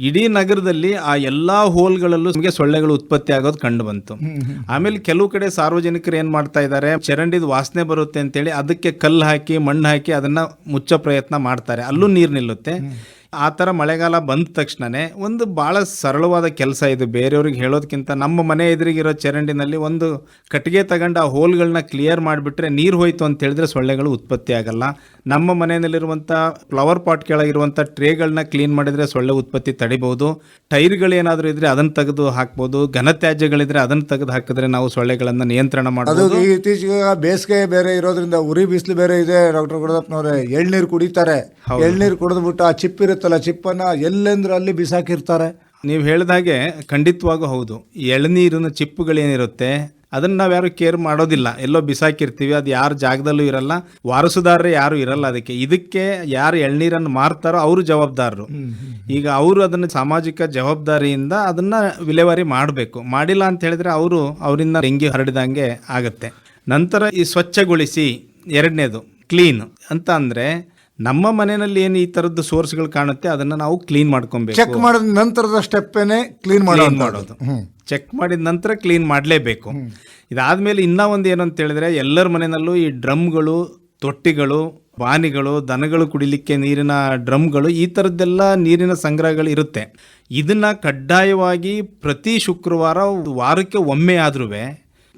ಇಡೀ ನಗರದಲ್ಲಿ ಆ ಎಲ್ಲಾ ಹೋಲ್ಗಳಲ್ಲೂ ನಮಗೆ ಸೊಳ್ಳೆಗಳು ಉತ್ಪತ್ತಿ ಆಗೋದು ಕಂಡು ಬಂತು. ಆಮೇಲೆ ಕೆಲವು ಕಡೆ ಸಾರ್ವಜನಿಕರು ಏನ್ ಮಾಡ್ತಾ ಇದ್ದಾರೆ ಚರಂಡಿದ ವಾಸನೆ ಬರುತ್ತೆ ಅಂತೇಳಿ ಅದಕ್ಕೆ ಕಲ್ಲು ಹಾಕಿ ಮಣ್ಣು ಹಾಕಿ ಅದನ್ನ ಮುಚ್ಚೋ ಪ್ರಯತ್ನ ಮಾಡ್ತಾರೆ. ಅಲ್ಲೂ ನೀರು ನಿಲ್ಲುತ್ತೆ. ಆ ಥರ ಮಳೆಗಾಲ ಬಂದ ತಕ್ಷಣನೇ ಒಂದು ಭಾಳ ಸರಳವಾದ ಕೆಲಸ ಇದು. ಬೇರೆಯವ್ರಿಗೆ ಹೇಳೋದಕ್ಕಿಂತ ನಮ್ಮ ಮನೆ ಎದುರಿಗಿರೋ ಚರಂಡಿನಲ್ಲಿ ಒಂದು ಕಟ್ಟಿಗೆ ತಗೊಂಡು ಆ ಹೋಲ್ಗಳನ್ನ ಕ್ಲಿಯರ್ ಮಾಡಿಬಿಟ್ರೆ ನೀರು ಹೋಯ್ತು ಅಂತ ಹೇಳಿದ್ರೆ ಸೊಳ್ಳೆಗಳು ಉತ್ಪತ್ತಿ ಆಗಲ್ಲ. ನಮ್ಮ ಮನೆಯಲ್ಲಿರುವಂಥ ಫ್ಲವರ್ ಪಾಟ್ ಕೆಳಗಿರುವಂಥ ಟ್ರೇಗಳನ್ನ ಕ್ಲೀನ್ ಮಾಡಿದರೆ ಸೊಳ್ಳೆ ಉತ್ಪತ್ತಿ ತಡಿಬೋದು. ಟೈರ್ಗಳು ಏನಾದರೂ ಇದ್ರೆ ಅದನ್ನು ತೆಗೆದು ಹಾಕ್ಬೋದು. ಘನತ್ಯಾಜ್ಯಗಳಿದ್ರೆ ಅದನ್ನು ತೆಗೆದು ಹಾಕಿದ್ರೆ ನಾವು ಸೊಳ್ಳೆಗಳನ್ನು ನಿಯಂತ್ರಣ ಮಾಡೋದು ಇತ್ತೀಚೆಗೆ ಬೇಸಿಗೆ ಬೇರೆ ಇರೋದ್ರಿಂದ ಉರಿ ಬಿಸಿಲು ಬೇರೆ ಇದೆ. ಡಾಕ್ಟರ್ ಗುಡದಪ್ಪನವ್ರೆ ಎಳ್ನೀರು ಕುಡಿತಾರೆ. ಎಳ್ನೀರು ಕುಡಿದ್ಬಿಟ್ಟು ಆ ಚಿಪ್ ಇರುತ್ತಲ್ಲ ಚಿಪ್ಪನ್ನ ಎಲ್ಲೆಂದ್ರೆ ಅಲ್ಲಿ ಬಿಸಾಕಿರ್ತಾರೆ? ನೀವು ಹೇಳಿದಾಗೆ ಖಂಡಿತವಾಗೂ ಹೌದು. ಎಳನೀರಿನ ಚಿಪ್ಪುಗಳೇನಿರುತ್ತೆ ಅದನ್ನ ನಾವು ಯಾರು ಕೇರ್ ಮಾಡೋದಿಲ್ಲ. ಎಲ್ಲೋ ಬಿಸಾಕಿರ್ತೀವಿ ಅದು ಯಾರ ಜಾಗದಲ್ಲೂ ಇರಲ್ಲ. ವಾರಸುದಾರರೇ ಯಾರು ಇರಲ್ಲ ಅದಕ್ಕೆ. ಇದಕ್ಕೆ ಯಾರು ಎಳ್ನೀರನ್ನು ಮಾರ್ತಾರೋ ಅವರು ಜವಾಬ್ದಾರರು. ಈಗ ಅವರು ಅದನ್ನು ಸಾಮಾಜಿಕ ಜವಾಬ್ದಾರಿಯಿಂದ ಅದನ್ನ ವಿಲೇವಾರಿ ಮಾಡಬೇಕು. ಮಾಡಿಲ್ಲ ಅಂತ ಹೇಳಿದ್ರೆ ಅವರು ಅವರಿಂದ ಡೆಂಗಿ ಹರಡಿದಂಗೆ ಆಗುತ್ತೆ. ನಂತರ ಈ ಸ್ವಚ್ಛಗೊಳಿಸಿ ಎರಡನೇದು ಕ್ಲೀನ್. ಅಂತ ಅಂದ್ರೆ ನಮ್ಮ ಮನೆಯಲ್ಲಿ ಏನು ಈ ತರದ್ದು ಸೋರ್ಸ್ಗಳು ಕಾಣುತ್ತೆ ಅದನ್ನ ನಾವು ಕ್ಲೀನ್ ಮಾಡ್ಕೊಬೇಕು. ಚೆಕ್ ಮಾಡಿದ ನಂತರದ ಸ್ಟೆಪ್ಪೇನೆ ಕ್ಲೀನ್ ಕ್ಲೀನ್ ಮಾಡೋದು. ಮಾಡೋದು. ಚೆಕ್ ಮಾಡಿದ ನಂತರ ಕ್ಲೀನ್ ಮಾಡಲೇಬೇಕು. ಇದಾದ್ಮೇಲೆ ಇನ್ನೂ ಒಂದು ಏನು ಅಂತ ಹೇಳಿದ್ರೆ ಎಲ್ಲರ ಮನೆಯಲ್ಲೂ ಈ ಡ್ರಮ್ಗಳು ತೊಟ್ಟಿಗಳು ಬಾನಿಗಳು ದನಗಳು ಕುಡಿಲಿಕ್ಕೆ ನೀರಿನ ಡ್ರಮ್ಗಳು ಈ ಥರದ್ದೆಲ್ಲ ನೀರಿನ ಸಂಗ್ರಹಗಳು ಇರುತ್ತೆ. ಇದನ್ನು ಕಡ್ಡಾಯವಾಗಿ ಪ್ರತಿ ಶುಕ್ರವಾರ ವಾರಕ್ಕೆ ಒಮ್ಮೆ ಆದ್ರೂ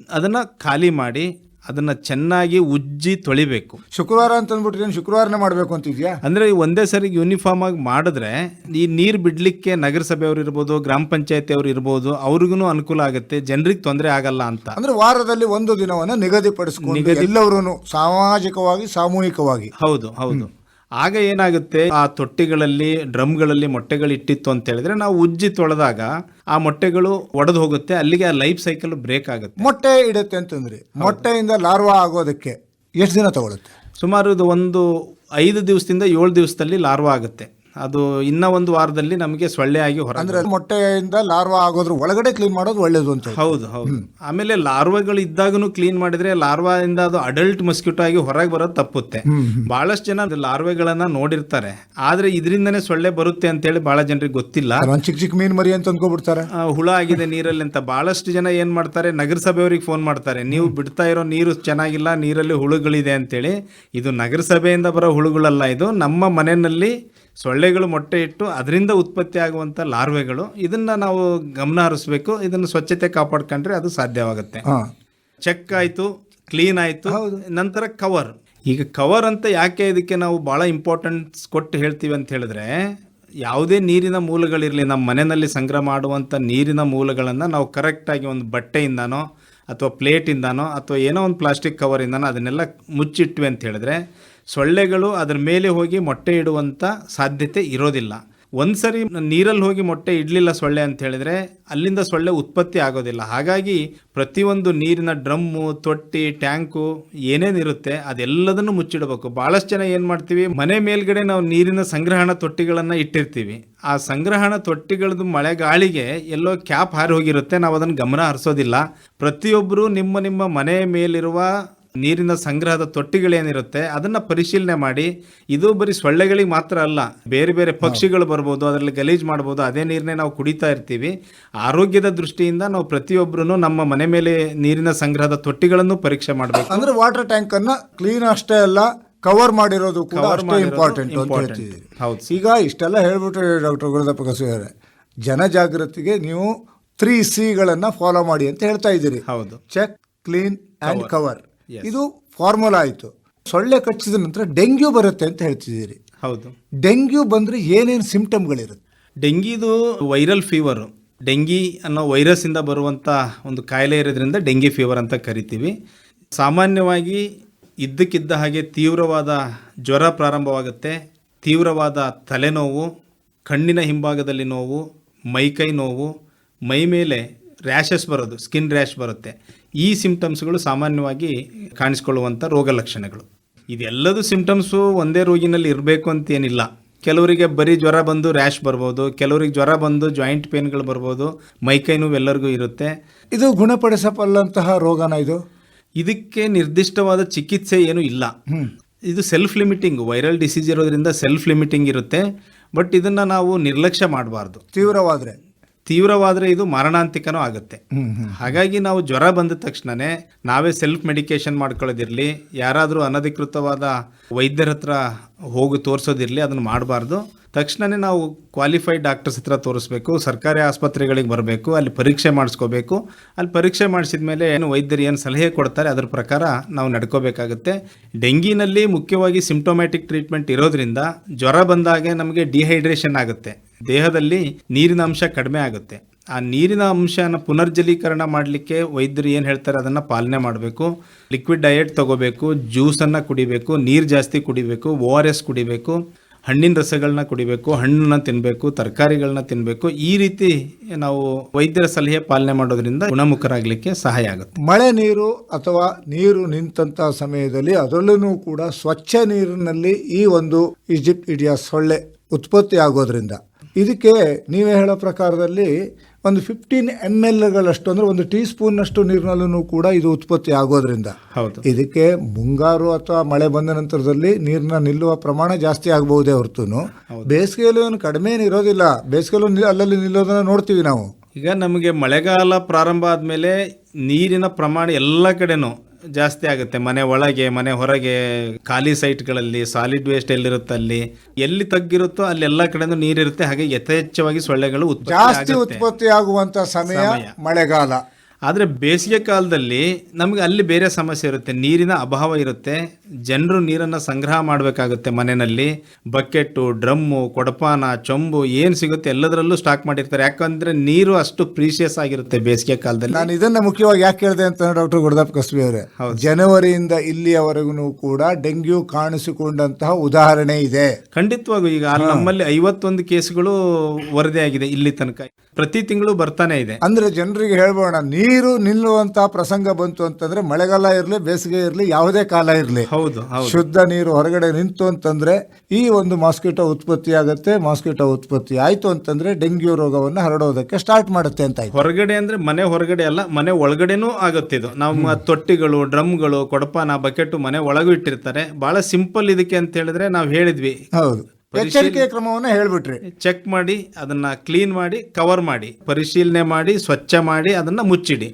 ಅದನ್ನು ಖಾಲಿ ಮಾಡಿ ಅದನ್ನ ಚೆನ್ನಾಗಿ ಉಜ್ಜಿ ತೊಳಿಬೇಕು. ಶುಕ್ರವಾರ ಅಂತ ಅಂದ್ಬಿಟ್ರೆ ಏನು ಶುಕ್ರವಾರನೇ ಮಾಡಬೇಕು ಅಂತಿದ್ಯಾ? ಅಂದ್ರೆ ಒಂದೇ ಸರಿ ಯೂನಿಫಾರ್ಮ್ ಆಗಿ ಮಾಡಿದ್ರೆ ಈ ನೀರು ಬಿಡಲಿಕ್ಕೆ ನಗರಸಭೆಯವರು ಇರ್ಬೋದು ಗ್ರಾಮ ಪಂಚಾಯತಿ ಅವ್ರು ಇರ್ಬೋದು ಅವ್ರಿಗೂ ಅನುಕೂಲ ಆಗುತ್ತೆ. ಜನರಿಗೆ ತೊಂದರೆ ಆಗಲ್ಲ ಅಂತ. ಅಂದ್ರೆ ವಾರದಲ್ಲಿ ಒಂದು ದಿನವನ್ನ ನಿಗದಿಪಡಿಸ್ಕೊಂಡು ಎಲ್ಲವರೂ ಸಾಮಾಜಿಕವಾಗಿ ಸಾಮೂಹಿಕವಾಗಿ. ಹೌದು ಹೌದು. ಆಗ ಏನಾಗುತ್ತೆ? ಆ ತೊಟ್ಟಿಗಳಲ್ಲಿ ಡ್ರಮ್ಗಳಲ್ಲಿ ಮೊಟ್ಟೆಗಳು ಇಟ್ಟಿತ್ತು ಅಂತ ಹೇಳಿದ್ರೆ ನಾವು ಉಜ್ಜಿ ತೊಳೆದಾಗ ಆ ಮೊಟ್ಟೆಗಳು ಒಡೆದು ಹೋಗುತ್ತೆ ಅಲ್ಲಿಗೆ ಆ ಲೈಫ್ ಸೈಕಲ್ ಬ್ರೇಕ್ ಆಗುತ್ತೆ. ಮೊಟ್ಟೆ ಇಡುತ್ತೆ ಅಂತಂದ್ರೆ. ಮೊಟ್ಟೆಯಿಂದ ಲಾರ್ವಾ ಆಗೋದಕ್ಕೆ ಎಷ್ಟು ದಿನ ತಗೊಳುತ್ತೆ? ಸುಮಾರು ಇದು ಒಂದು ಐದು ದಿವಸದಿಂದ ಏಳು ದಿವಸದಲ್ಲಿ ಲಾರ್ವಾ ಆಗುತ್ತೆ. ಅದು ಇನ್ನ ಒಂದು ವಾರದಲ್ಲಿ ನಮಗೆ ಸೊಳ್ಳೆ ಆಗಿ ಹೊರ ಅಂದ್ರೆ ಮೊಟ್ಟೆಯಿಂದ ಲಾರ್ವಾ ಆಗೋದ್ರ ಒಳಗಡೆ ಕ್ಲೀನ್ ಮಾಡೋದು ಒಳ್ಳೇದು ಅಂತ. ಹೌದು ಹೌದು. ಆಮೇಲೆ ಲಾರ್ವಾಗಳು ಇದ್ದಾಗನು ಕ್ಲೀನ್ ಮಾಡಿದ್ರೆ ಲಾರ್ವಾ ಇಂದ ಅದು ಅಡಲ್ಟ್ ಮಸ್ಕಿಟೋ ಆಗಿ ಹೊರಗೆ ಬರೋದು ತಪ್ಪುತ್ತೆ. ಬಹಳಷ್ಟು ಜನ ಲಾರ್ವೆಗಳನ್ನ ನೋಡಿರ್ತಾರೆ. ಆದ್ರೆ ಇದರಿಂದನೇ ಸೊಳ್ಳೆ ಬರುತ್ತೆ ಅಂತ ಹೇಳಿ ಬಹಳ ಜನರಿಗೆ ಗೊತ್ತಿಲ್ಲ. ಚಿಕ್ಕ ಚಿಕ್ಕ ಮೀನ್ ಮರಿ ಅಂತ ಅನ್ಕೋಬಿಡ್ತಾರೆ ಹುಳ ಆಗಿದೆ ನೀರಲ್ಲಿ ಅಂತ ಬಹಳಷ್ಟು ಜನ ಏನ್ ಮಾಡ್ತಾರೆ ನಗರಸಭೆಯವ್ರಿಗೆ ಫೋನ್ ಮಾಡ್ತಾರೆ. ನೀವು ಬಿಡ್ತಾ ಇರೋ ನೀರು ಚೆನ್ನಾಗಿಲ್ಲ ನೀರಲ್ಲಿ ಹುಳುಗಳಿದೆ ಅಂತೇಳಿ. ಇದು ನಗರಸಭೆಯಿಂದ ಬರೋ ಹುಳುಗಳಲ್ಲ ಇದು. ನಮ್ಮ ಮನೆಯಲ್ಲಿ ಸೊಳ್ಳೆಗಳು ಮೊಟ್ಟೆ ಇಟ್ಟು ಅದರಿಂದ ಉತ್ಪತ್ತಿಯಾಗುವಂಥ ಲಾರ್ವೆಗಳು ಇದನ್ನು ನಾವು ಗಮನ ಹರಿಸ್ಬೇಕು. ಇದನ್ನು ಸ್ವಚ್ಛತೆ ಕಾಪಾಡ್ಕೊಂಡ್ರೆ ಅದು ಸಾಧ್ಯವಾಗುತ್ತೆ. ಚೆಕ್ ಆಯಿತು ಕ್ಲೀನ್ ಆಯಿತು ನಂತರ ಕವರ್. ಈಗ ಕವರ್ ಅಂತ ಯಾಕೆ ಇದಕ್ಕೆ ನಾವು ಭಾಳ ಇಂಪಾರ್ಟೆನ್ಸ್ ಕೊಟ್ಟು ಹೇಳ್ತೀವಿ ಅಂತ ಹೇಳಿದ್ರೆ ಯಾವುದೇ ನೀರಿನ ಮೂಲಗಳಿರಲಿ ನಮ್ಮ ಮನೆಯಲ್ಲಿ ಸಂಗ್ರಹ ಮಾಡುವಂಥ ನೀರಿನ ಮೂಲಗಳನ್ನು ನಾವು ಕರೆಕ್ಟಾಗಿ ಒಂದು ಬಟ್ಟೆಯಿಂದನೋ ಅಥವಾ ಪ್ಲೇಟಿಂದನೋ ಅಥವಾ ಏನೋ ಒಂದು ಪ್ಲಾಸ್ಟಿಕ್ ಕವರಿಂದನೋ ಅದನ್ನೆಲ್ಲ ಮುಚ್ಚಿಟ್ವಿ ಅಂತ ಹೇಳಿದ್ರೆ ಸೊಳ್ಳೆಗಳು ಅದರ ಮೇಲೆ ಹೋಗಿ ಮೊಟ್ಟೆ ಇಡುವಂಥ ಸಾಧ್ಯತೆ ಇರೋದಿಲ್ಲ. ಒಂದ್ಸರಿ ನೀರಲ್ಲಿ ಹೋಗಿ ಮೊಟ್ಟೆ ಇಡಲಿಲ್ಲ ಸೊಳ್ಳೆ ಅಂತ ಹೇಳಿದ್ರೆ ಅಲ್ಲಿಂದ ಸೊಳ್ಳೆ ಉತ್ಪತ್ತಿ ಆಗೋದಿಲ್ಲ. ಹಾಗಾಗಿ ಪ್ರತಿಯೊಂದು ನೀರಿನ ಡ್ರಮ್ಮು, ತೊಟ್ಟಿ, ಟ್ಯಾಂಕು ಏನೇನಿರುತ್ತೆ ಅದೆಲ್ಲದನ್ನು ಮುಚ್ಚಿಡಬೇಕು. ಬಹಳಷ್ಟು ಜನ ಏನು ಮಾಡ್ತೀವಿ, ಮನೆ ಮೇಲ್ಗಡೆ ನಾವು ನೀರಿನ ಸಂಗ್ರಹಣ ತೊಟ್ಟಿಗಳನ್ನು ಇಟ್ಟಿರ್ತೀವಿ. ಆ ಸಂಗ್ರಹಣ ತೊಟ್ಟಿಗಳದ್ದು ಮಳೆಗಾಳಿಗೆ ಎಲ್ಲೋ ಕ್ಯಾಪ್ ಹಾರಿ ಹೋಗಿರುತ್ತೆ, ನಾವು ಅದನ್ನು ಗಮನ ಹರಿಸೋದಿಲ್ಲ. ಪ್ರತಿಯೊಬ್ಬರು ನಿಮ್ಮ ನಿಮ್ಮ ಮನೆ ಮೇಲಿರುವ ನೀರಿನ ಸಂಗ್ರಹದ ತೊಟ್ಟಿಗಳೇನಿರುತ್ತೆ ಅದನ್ನ ಪರಿಶೀಲನೆ ಮಾಡಿ. ಇದು ಬರೀ ಸೊಳ್ಳೆಗಳಿಗೆ ಮಾತ್ರ ಅಲ್ಲ ಬೇರೆ ಬೇರೆ ಪಕ್ಷಿಗಳು ಬರ್ಬೋದು ಅದರಲ್ಲಿ ಗಲೀಜು ಮಾಡ್ಬೋದು ಅದೇ ನೀರನ್ನೇ ನಾವು ಕುಡಿತಾ ಇರ್ತೀವಿ. ಆರೋಗ್ಯದ ದೃಷ್ಟಿಯಿಂದ ನಾವು ಪ್ರತಿಯೊಬ್ಬರೂ ನಮ್ಮ ಮನೆ ಮೇಲೆ ನೀರಿನ ಸಂಗ್ರಹದ ತೊಟ್ಟಿಗಳನ್ನು ಪರೀಕ್ಷೆ ಮಾಡಬೇಕು. ಅಂದ್ರೆ ವಾಟರ್ ಟ್ಯಾಂಕ್ ಅನ್ನ ಕ್ಲೀನ್ ಅಷ್ಟೇ ಅಲ್ಲ ಕವರ್ ಮಾಡಿರೋದು ಕೂಡ ಅಷ್ಟೇ ಇಂಪಾರ್ಟೆಂಟ್. ಹೌದು. ಈಗ ಇಷ್ಟೆಲ್ಲ ಹೇಳ್ಬಿಟ್ರೆ ಡಾಕ್ಟರ್ ಗುರುದಪ್ಪ ಕಸೂರೆ ಜನಜಾಗೃತಿಗೆ ನೀವು ತ್ರೀ ಸಿಗಳನ್ನ ಫಾಲೋ ಮಾಡಿ ಅಂತ ಹೇಳ್ತಾ ಇದ್ದೀರಿ. ಹೌದು. ಚೆಕ್ ಕ್ಲೀನ್ ಅಂಡ್ ಕವರ್ ಇದು ಫಾರ್ಮುಲಾ ಆಯಿತು. ಸೊಳ್ಳೆ ಕಚ್ಚಿದ ನಂತರ ಡೆಂಗ್ಯೂ ಬರುತ್ತೆ ಅಂತ ಹೇಳ್ತಿದ್ದೀರಿ. ಹೌದು. ಡೆಂಗ್ಯೂ ಬಂದರೆ ಏನೇನು ಸಿಂಪ್ಟಮ್ಗಳಿರುತ್ತೆ? ಡೆಂಗಿದು ವೈರಲ್ ಫೀವರು. ಡೆಂಗಿ ಅನ್ನೋ ವೈರಸ್ಸಿಂದ ಬರುವಂಥ ಒಂದು ಕಾಯಿಲೆ ಇರೋದ್ರಿಂದ ಡೆಂಗಿ ಫೀವರ್ ಅಂತ ಕರಿತೀವಿ. ಸಾಮಾನ್ಯವಾಗಿ ಇದ್ದಕ್ಕಿದ್ದ ಹಾಗೆ ತೀವ್ರವಾದ ಜ್ವರ ಪ್ರಾರಂಭವಾಗುತ್ತೆ. ತೀವ್ರವಾದ ತಲೆನೋವು ಕಣ್ಣಿನ ಹಿಂಭಾಗದಲ್ಲಿ ನೋವು ಮೈಕೈ ನೋವು ಮೈ ಮೇಲೆ ರ್ಯಾಷಸ್ ಬರೋದು ಸ್ಕಿನ್ ರ್ಯಾಶ್ ಬರುತ್ತೆ. ಈ ಸಿಂಪ್ಟಮ್ಸ್ಗಳು ಸಾಮಾನ್ಯವಾಗಿ ಕಾಣಿಸ್ಕೊಳ್ಳುವಂಥ ರೋಗ ಲಕ್ಷಣಗಳು. ಇದೆಲ್ಲದೂ ಸಿಂಪ್ಟಮ್ಸು ಒಂದೇ ರೋಗಿನಲ್ಲಿ ಇರಬೇಕು ಅಂತೇನಿಲ್ಲ ಕೆಲವರಿಗೆ ಬರೀ ಜ್ವರ ಬಂದು ರ್ಯಾಶ್ ಬರ್ಬೋದು ಕೆಲವರಿಗೆ ಜ್ವರ ಬಂದು ಜಾಯಿಂಟ್ ಪೇನ್ಗಳು ಬರ್ಬೋದು ಮೈಕೈ ನೋವು ಎಲ್ಲರಿಗೂ ಇರುತ್ತೆ. ಇದು ಗುಣಪಡಿಸಬಲ್ಲಂತಹ ರೋಗನ ಇದು? ಇದಕ್ಕೆ ನಿರ್ದಿಷ್ಟವಾದ ಚಿಕಿತ್ಸೆ ಏನು ಇಲ್ಲ. ಇದು ಸೆಲ್ಫ್ ಲಿಮಿಟಿಂಗ್ ವೈರಲ್ ಡಿಸೀಸ್ ಇರೋದ್ರಿಂದ ಸೆಲ್ಫ್ ಲಿಮಿಟಿಂಗ್ ಇರುತ್ತೆ. ಬಟ್ ಇದನ್ನು ನಾವು ನಿರ್ಲಕ್ಷ್ಯ ಮಾಡಬಾರ್ದು. ತೀವ್ರವಾದ್ರೆ. ತೀವ್ರವಾದರೆ ಇದು ಮಾರಣಾಂತಿಕನೂ ಆಗುತ್ತೆ. ಹಾಗಾಗಿ ನಾವು ಜ್ವರ ಬಂದ ತಕ್ಷಣನೇ ನಾವೇ ಸೆಲ್ಫ್ ಮೆಡಿಕೇಶನ್ ಮಾಡ್ಕೊಳ್ಳೋದಿರಲಿ ಯಾರಾದರೂ ಅನಧಿಕೃತವಾದ ವೈದ್ಯರ ಹತ್ರ ಹೋಗಿ ತೋರಿಸೋದಿರಲಿ ಅದನ್ನು ಮಾಡಬಾರ್ದು. ತಕ್ಷಣನೇ ನಾವು ಕ್ವಾಲಿಫೈಡ್ ಡಾಕ್ಟರ್ಸ್ ಹತ್ರ ತೋರಿಸ್ಬೇಕು ಸರ್ಕಾರಿ ಆಸ್ಪತ್ರೆಗಳಿಗೆ ಬರಬೇಕು ಅಲ್ಲಿ ಪರೀಕ್ಷೆ ಮಾಡಿಸ್ಕೋಬೇಕು. ಅಲ್ಲಿ ಪರೀಕ್ಷೆ ಮಾಡಿಸಿದ ಮೇಲೆ ಏನು ವೈದ್ಯರು ಏನು ಸಲಹೆ ಕೊಡ್ತಾರೆ ಅದರ ಪ್ರಕಾರ ನಾವು ನಡ್ಕೋಬೇಕಾಗುತ್ತೆ. ಡೆಂಗಿನಲ್ಲಿ ಮುಖ್ಯವಾಗಿ ಸಿಂಪ್ಟೊಮ್ಯಾಟಿಕ್ ಟ್ರೀಟ್ಮೆಂಟ್ ಇರೋದ್ರಿಂದ ಜ್ವರ ಬಂದಾಗೆ ನಮಗೆ ಡಿಹೈಡ್ರೇಷನ್ ಆಗುತ್ತೆ. ದೇಹದಲ್ಲಿ ನೀರಿನ ಅಂಶ ಕಡಿಮೆ ಆಗುತ್ತೆ. ಆ ನೀರಿನ ಅಂಶನ ಪುನರ್ಜಲೀಕರಣ ಮಾಡಲಿಕ್ಕೆ ವೈದ್ಯರು ಏನು ಹೇಳ್ತಾರೆ? ಅದನ್ನು ಪಾಲನೆ ಮಾಡಬೇಕು. ಲಿಕ್ವಿಡ್ ಡಯೆಟ್ ತಗೋಬೇಕು ಜ್ಯೂಸನ್ನು ಕುಡಿಬೇಕು, ನೀರು ಜಾಸ್ತಿ ಕುಡಿಬೇಕು ಓ ಆರ್ ಎಸ್ ಕುಡಿಬೇಕು, ಹಣ್ಣಿನ ರಸಗಳನ್ನ ಕುಡಿಬೇಕು, ಹಣ್ಣನ್ನ ತಿನ್ನಬೇಕು ತರಕಾರಿಗಳನ್ನ ತಿನ್ನಬೇಕು ಈ ರೀತಿ ನಾವು ವೈದ್ಯರ ಸಲಹೆ ಪಾಲನೆ ಮಾಡೋದ್ರಿಂದ ಗುಣಮುಖರಾಗಲಿಕ್ಕೆ ಸಹಾಯ ಆಗುತ್ತೆ. ಮಳೆ ನೀರು ಅಥವಾ ನೀರು ನಿಂತಹ ಸಮಯದಲ್ಲಿ ಅದರಲ್ಲೂ ಕೂಡ ಸ್ವಚ್ಛ ನೀರಿನಲ್ಲಿ ಈ ಒಂದು ಈಜಿಪ್ಟ್ ಇಡಿಯಾ ಸೊಳ್ಳೆ ಉತ್ಪತ್ತಿ ಆಗೋದ್ರಿಂದ ಇದಕ್ಕೆ ನೀವೇ ಹೇಳೋ ಪ್ರಕಾರದಲ್ಲಿ ಒಂದು ಫಿಫ್ಟೀನ್ ಎಂ ಎಲ್ಗಳಷ್ಟು ಅಂದರೆ ಒಂದು ಟೀ ಸ್ಪೂನ್ನಷ್ಟು ನೀರಿನಲ್ಲೂ ಕೂಡ ಇದು ಉತ್ಪತ್ತಿ ಆಗೋದ್ರಿಂದ. ಹೌದು. ಇದಕ್ಕೆ ಮುಂಗಾರು ಅಥವಾ ಮಳೆ ಬಂದ ನಂತರದಲ್ಲಿ ನೀರಿನ ನಿಲ್ಲುವ ಪ್ರಮಾಣ ಜಾಸ್ತಿ ಆಗಬಹುದೇ ಹೊರತು ಬೇಸಿಗೆಯಲ್ಲೂ ಏನು ಕಡಿಮೆ ಇರೋದಿಲ್ಲ. ಬೇಸಿಗೆಯಲ್ಲೂ ಅಲ್ಲಲ್ಲಿ ನಿಲ್ಲೋದನ್ನ ನೋಡ್ತೀವಿ ನಾವು. ಈಗ ನಮಗೆ ಮಳೆಗಾಲ ಪ್ರಾರಂಭ ಆದಮೇಲೆ ನೀರಿನ ಪ್ರಮಾಣ ಎಲ್ಲ ಕಡೆನೂ ಜಾಸ್ತಿ ಆಗುತ್ತೆ. ಮನೆ ಒಳಗೆ ಮನೆ ಹೊರಗೆ ಖಾಲಿ ಸೈಟ್ಗಳಲ್ಲಿ ಸಾಲಿಡ್ ವೇಸ್ಟ್ ಎಲ್ಲಿರುತ್ತೆ ಅಲ್ಲಿ ಎಲ್ಲಿ ತಗ್ಗಿರುತ್ತೋ ಅಲ್ಲಿ ಎಲ್ಲ ಕಡೆನೂ ನೀರಿರುತ್ತೆ. ಹಾಗೆ ಯಥೇಚ್ಛವಾಗಿ ಸೊಳ್ಳೆಗಳು ಜಾಸ್ತಿ. ಉತ್ಪತ್ತಿ ಆಗುವಂತ ಸಮಯ ಸಮಯ. ಮಳೆಗಾಲ. ಆದರೆ ಬೇಸಿಗೆ ಕಾಲದಲ್ಲಿ ನಮಗೆ ಅಲ್ಲಿ ಬೇರೆ ಸಮಸ್ಯೆ ಇರುತ್ತೆ. ನೀರಿನ ಅಭಾವ ಇರುತ್ತೆ. ಜನರು ನೀರನ್ನು ಸಂಗ್ರಹ ಮಾಡಬೇಕಾಗುತ್ತೆ ಮನೆಯಲ್ಲಿ. ಬಕೆಟ್ಟು ಡ್ರಮ್ಮು ಕೊಡಪಾನ ಚೊಂಬು ಏನು ಸಿಗುತ್ತೆ ಎಲ್ಲದರಲ್ಲೂ ಸ್ಟಾಕ್ ಮಾಡಿರ್ತಾರೆ. ಯಾಕಂದ್ರೆ ನೀರು ಅಷ್ಟು ಪ್ರೀಶಿಯಸ್ ಆಗಿರುತ್ತೆ ಬೇಸಿಗೆ ಕಾಲದಲ್ಲಿ. ನಾನು ಇದನ್ನ ಮುಖ್ಯವಾಗಿ ಯಾಕೆ ಹೇಳಿದೆ ಅಂತ ಡಾಕ್ಟರ್ ಗುರುದಾಪ್ ಕಸ್ಬಿ ಅವರೇ. ಜನವರಿಯಿಂದ ಇಲ್ಲಿಯವರೆಗೂ ಕೂಡ ಡೆಂಗ್ಯೂ ಕಾಣಿಸಿಕೊಂಡಂತಹ ಉದಾಹರಣೆ ಇದೆ. ಖಂಡಿತವಾಗೂ ಈಗ ನಮ್ಮಲ್ಲಿ ಐವತ್ತೊಂದು ಕೇಸ್ಗಳು ಆಗಿದೆ ಇಲ್ಲಿ ತನಕ. ಪ್ರತಿ ತಿಂಗಳು ಬರ್ತಾನೆ ಇದೆ. ಅಂದ್ರೆ ಜನರಿಗೆ ಹೇಳ್ಬೋಣ ನೀರು ನಿಲ್ಲುವಂತಹ ಪ್ರಸಂಗ ಬಂತು ಅಂತಂದ್ರೆ ಮಳೆಗಾಲ ಇರಲಿ ಬೇಸಿಗೆ ಇರಲಿ ಯಾವುದೇ ಕಾಲ ಇರಲಿ. ಹೌದು ಹೌದು. ಶುದ್ಧ ನೀರು ಹೊರಗಡೆ ನಿಂತು ಅಂತಂದ್ರೆ ಈ ಒಂದು ಮಾಸ್ಕಿಟೋ ಉತ್ಪತ್ತಿ ಆಗುತ್ತೆ ಮಾಸ್ಕಿಟೋ ಉತ್ಪತ್ತಿ ಆಯ್ತು ಅಂತಂದ್ರೆ ಡೆಂಗ್ಯೂ ರೋಗವನ್ನು ಹರಡೋದಕ್ಕೆ ಸ್ಟಾರ್ಟ್ ಮಾಡುತ್ತೆ ಅಂತ ಹೊರಗಡೆ ಅಂದ್ರೆ ಮನೆ ಹೊರಗಡೆ ಅಲ್ಲ ಮನೆ ಒಳಗಡೆನೂ ಆಗುತ್ತೆ ಇದು. ನಮ್ಮ ತೊಟ್ಟಿಗಳು ಡ್ರಮ್ಗಳು ಕೊಡಪಾನ ಬಕೆಟ್ ಮನೆ ಒಳಗೂ ಇಟ್ಟಿರ್ತಾರೆ. ಬಹಳ ಸಿಂಪಲ್ ಇದಕ್ಕೆ ಅಂತ ಹೇಳಿದ್ರೆ ನಾವು ಹೇಳಿದ್ವಿ. ಹೌದು. ಎಚ್ಚರಿಕೆಯ ಕ್ರಮವನ್ನು ಹೇಳ್ಬಿಟ್ರಿ. ಚೆಕ್ ಮಾಡಿ ಅದನ್ನ ಕ್ಲೀನ್ ಮಾಡಿ ಕವರ್ ಮಾಡಿ ಪರಿಶೀಲನೆ ಮಾಡಿ ಸ್ವಚ್ಛ ಮಾಡಿ ಅದನ್ನ ಮುಚ್ಚಿಡಿ.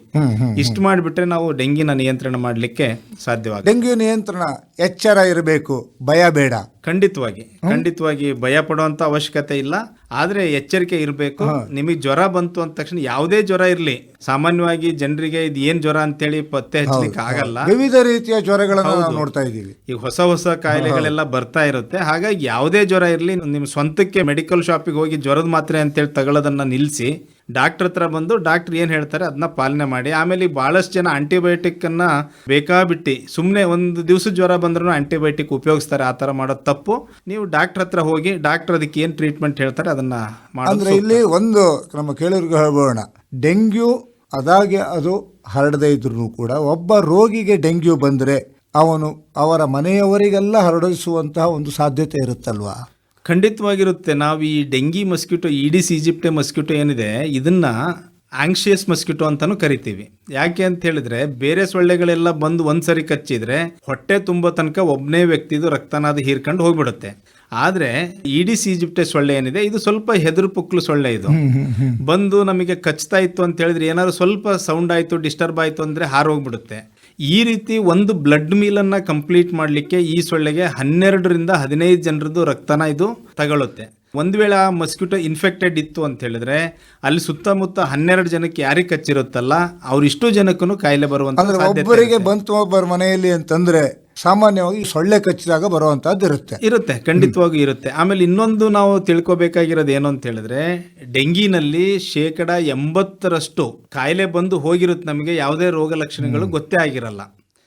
ಇಷ್ಟು ಮಾಡಿಬಿಟ್ರೆ ನಾವು ಡೆಂಗಿನ ನಿಯಂತ್ರಣ ಮಾಡಲಿಕ್ಕೆ ಸಾಧ್ಯವಾಗುತ್ತೆ. ಡೆಂಗ್ಯೂ ನಿಯಂತ್ರಣ ಎಚ್ಚರ ಇರಬೇಕು ಭಯ ಬೇಡ. ಖಂಡಿತವಾಗಿ ಖಂಡಿತವಾಗಿ ಭಯ ಪಡುವಂತ ಅವಶ್ಯಕತೆ ಇಲ್ಲ. ಆದ್ರೆ ಎಚ್ಚರಿಕೆ ಇರಬೇಕು. ನಿಮಗೆ ಜ್ವರ ಬಂತು ಅಂದ ತಕ್ಷಣ ಯಾವುದೇ ಜ್ವರ ಇರಲಿ. ಸಾಮಾನ್ಯವಾಗಿ ಜನರಿಗೆ ಇದು ಏನ್ ಜ್ವರ ಅಂತೇಳಿ ಪತ್ತೆ ಹಚ್ಚಲಿಕ್ಕೆ ಆಗಲ್ಲ. ವಿವಿಧ ರೀತಿಯ ಜ್ವರಗಳನ್ನು ನಾವು ನೋಡ್ತಾ ಇದೀವಿ ಈಗ ಹೊಸ ಹೊಸ ಕಾಯಿಲೆಗಳೆಲ್ಲ ಬರ್ತಾ ಇರುತ್ತೆ. ಹಾಗಾಗಿ ಯಾವುದೇ ಜ್ವರ ಇರಲಿ ನಿಮ್ಮ ಸ್ವಂತಕ್ಕೆ ಮೆಡಿಕಲ್ ಶಾಪಿಗೆ ಹೋಗಿ ಜ್ವರದ ಮಾತ್ರೆ ಅಂತೇಳಿ ತಗೊಳ್ಳೋದನ್ನ ನಿಲ್ಲಿಸಿ ಡಾಕ್ಟರ್ ಹತ್ರ ಬಂದು ಡಾಕ್ಟರ್ ಏನು ಹೇಳ್ತಾರೆ ಅದನ್ನ ಪಾಲನೆ ಮಾಡಿ. ಆಮೇಲೆ ಭಾಳಷ್ಟು ಜನ ಆಂಟಿಬಯೋಟಿಕ್ಕನ್ನು ಬೇಕಾಬಿಟ್ಟು ಸುಮ್ಮನೆ ಒಂದು ದಿವಸ ಜ್ವರ ಬಂದ್ರೂ ಆಂಟಿಬಯೋಟಿಕ್ ಉಪಯೋಗಿಸ್ತಾರೆ ಆ ಥರ ಮಾಡೋದು ತಪ್ಪು. ನೀವು ಡಾಕ್ಟರ್ ಹತ್ರ ಹೋಗಿ ಡಾಕ್ಟರ್ ಅದಕ್ಕೆ ಏನು ಟ್ರೀಟ್ಮೆಂಟ್ ಹೇಳ್ತಾರೆ ಅದನ್ನು ಅಂದ್ರೆ ಇಲ್ಲಿ ಒಂದು ನಮ್ಮ ಕೇಳಿರ್ಗ ಹೇಳ್ಬೋಣ ಡೆಂಗ್ಯೂ ಅದಾಗೆ ಅದು ಹರಡದೇ ಇದ್ರೂ ಕೂಡ ಒಬ್ಬ ರೋಗಿಗೆ ಡೆಂಗ್ಯೂ ಬಂದರೆ ಅವನು ಅವರ ಮನೆಯವರಿಗೆಲ್ಲ ಹರಡಿಸುವಂತಹ ಒಂದು ಸಾಧ್ಯತೆ ಇರುತ್ತಲ್ವಾ? ಖಂಡಿತವಾಗಿರುತ್ತೆ. ನಾವು ಈ dengue mosquito Aedes aegypti mosquito ಏನಿದೆ ಇದನ್ನ ಆಂಕ್ಷಿಯಸ್ ಮಸ್ಕಿಟೋ ಅಂತಾನು ಕರಿತೀವಿ. ಯಾಕೆ ಅಂತ ಹೇಳಿದ್ರೆ ಬೇರೆ ಸೊಳ್ಳೆಗಳೆಲ್ಲ ಬಂದು ಒಂದ್ಸರಿ ಕಚ್ಚಿದ್ರೆ ಹೊಟ್ಟೆ ತುಂಬೋ ತನಕ ಒಬ್ಬನೇ ವ್ಯಕ್ತಿದು ರಕ್ತನಾದ ಹೀರ್ಕೊಂಡು ಹೋಗ್ಬಿಡುತ್ತೆ. ಆದ್ರೆ ಈಡಿಸ್ ಈಜಿಪ್ಟೆ ಸೊಳ್ಳೆ ಏನಿದೆ ಇದು ಸ್ವಲ್ಪ ಹೆದರು ಪುಕ್ಲು ಸೊಳ್ಳೆ ಇದು. ಬಂದು ನಮಗೆ ಕಚ್ತಾ ಇತ್ತು ಅಂತ ಹೇಳಿದ್ರೆ ಏನಾದ್ರು ಸ್ವಲ್ಪ ಸೌಂಡ್ ಆಯಿತು ಡಿಸ್ಟರ್ಬ್ ಆಯಿತು ಅಂದ್ರೆ ಹಾರೋಗ್ಬಿಡುತ್ತೆ. ಈ ರೀತಿ ಒಂದು ಬ್ಲಡ್ ಮೀಲನ್ನು ಕಂಪ್ಲೀಟ್ ಮಾಡಲಿಕ್ಕೆ ಈ ಸೊಳ್ಳೆಗೆ ಹನ್ನೆರಡರಿಂದ ಹದಿನೈದು ಜನರದ್ದು ರಕ್ತನ ಇದು ತಗೊಳುತ್ತೆ. ಒಂದು ವೇಳೆ ಆ ಮಸ್ಕಿಟೋ ಇನ್ಫೆಕ್ಟೆಡ್ ಇತ್ತು ಅಂತ ಹೇಳಿದ್ರೆ ಅಲ್ಲಿ ಸುತ್ತಮುತ್ತ ಹನ್ನೆರಡು ಜನಕ್ಕೆ ಯಾರಿಗೆ ಕಚ್ಚಿರುತ್ತಲ್ಲ ಅವ್ರಿಷ್ಟು ಜನಕ್ಕೂ ಕಾಯಿಲೆ ಬರುವಂತ ಒಬ್ಬರಿಗೆ ಬಂತು ಒಬ್ಬರ ಮನೆಯಲ್ಲಿ ಅಂತಂದ್ರೆ ಸಾಮಾನ್ಯವಾಗಿ ಸೊಳ್ಳೆ ಕಚ್ಚಿದಾಗ ಬರುವಂತಹದ್ದು ಇರುತ್ತೆ. ಇರುತ್ತೆ ಖಂಡಿತವಾಗಿ ಇರುತ್ತೆ. ಆಮೇಲೆ ಇನ್ನೊಂದು ನಾವು ತಿಳ್ಕೊಬೇಕಾಗಿರೋದು ಏನು ಅಂತ ಹೇಳಿದ್ರೆ ಡೆಂಗಿನಲ್ಲಿ ಶೇಕಡ ಎಂಬತ್ತರಷ್ಟು ಕಾಯಿಲೆ ಬಂದು ಹೋಗಿರುತ್ತೆ ನಮಗೆ ಯಾವುದೇ ರೋಗ ಲಕ್ಷಣಗಳು ಗೊತ್ತೇ ಆಗಿರಲ್ಲ.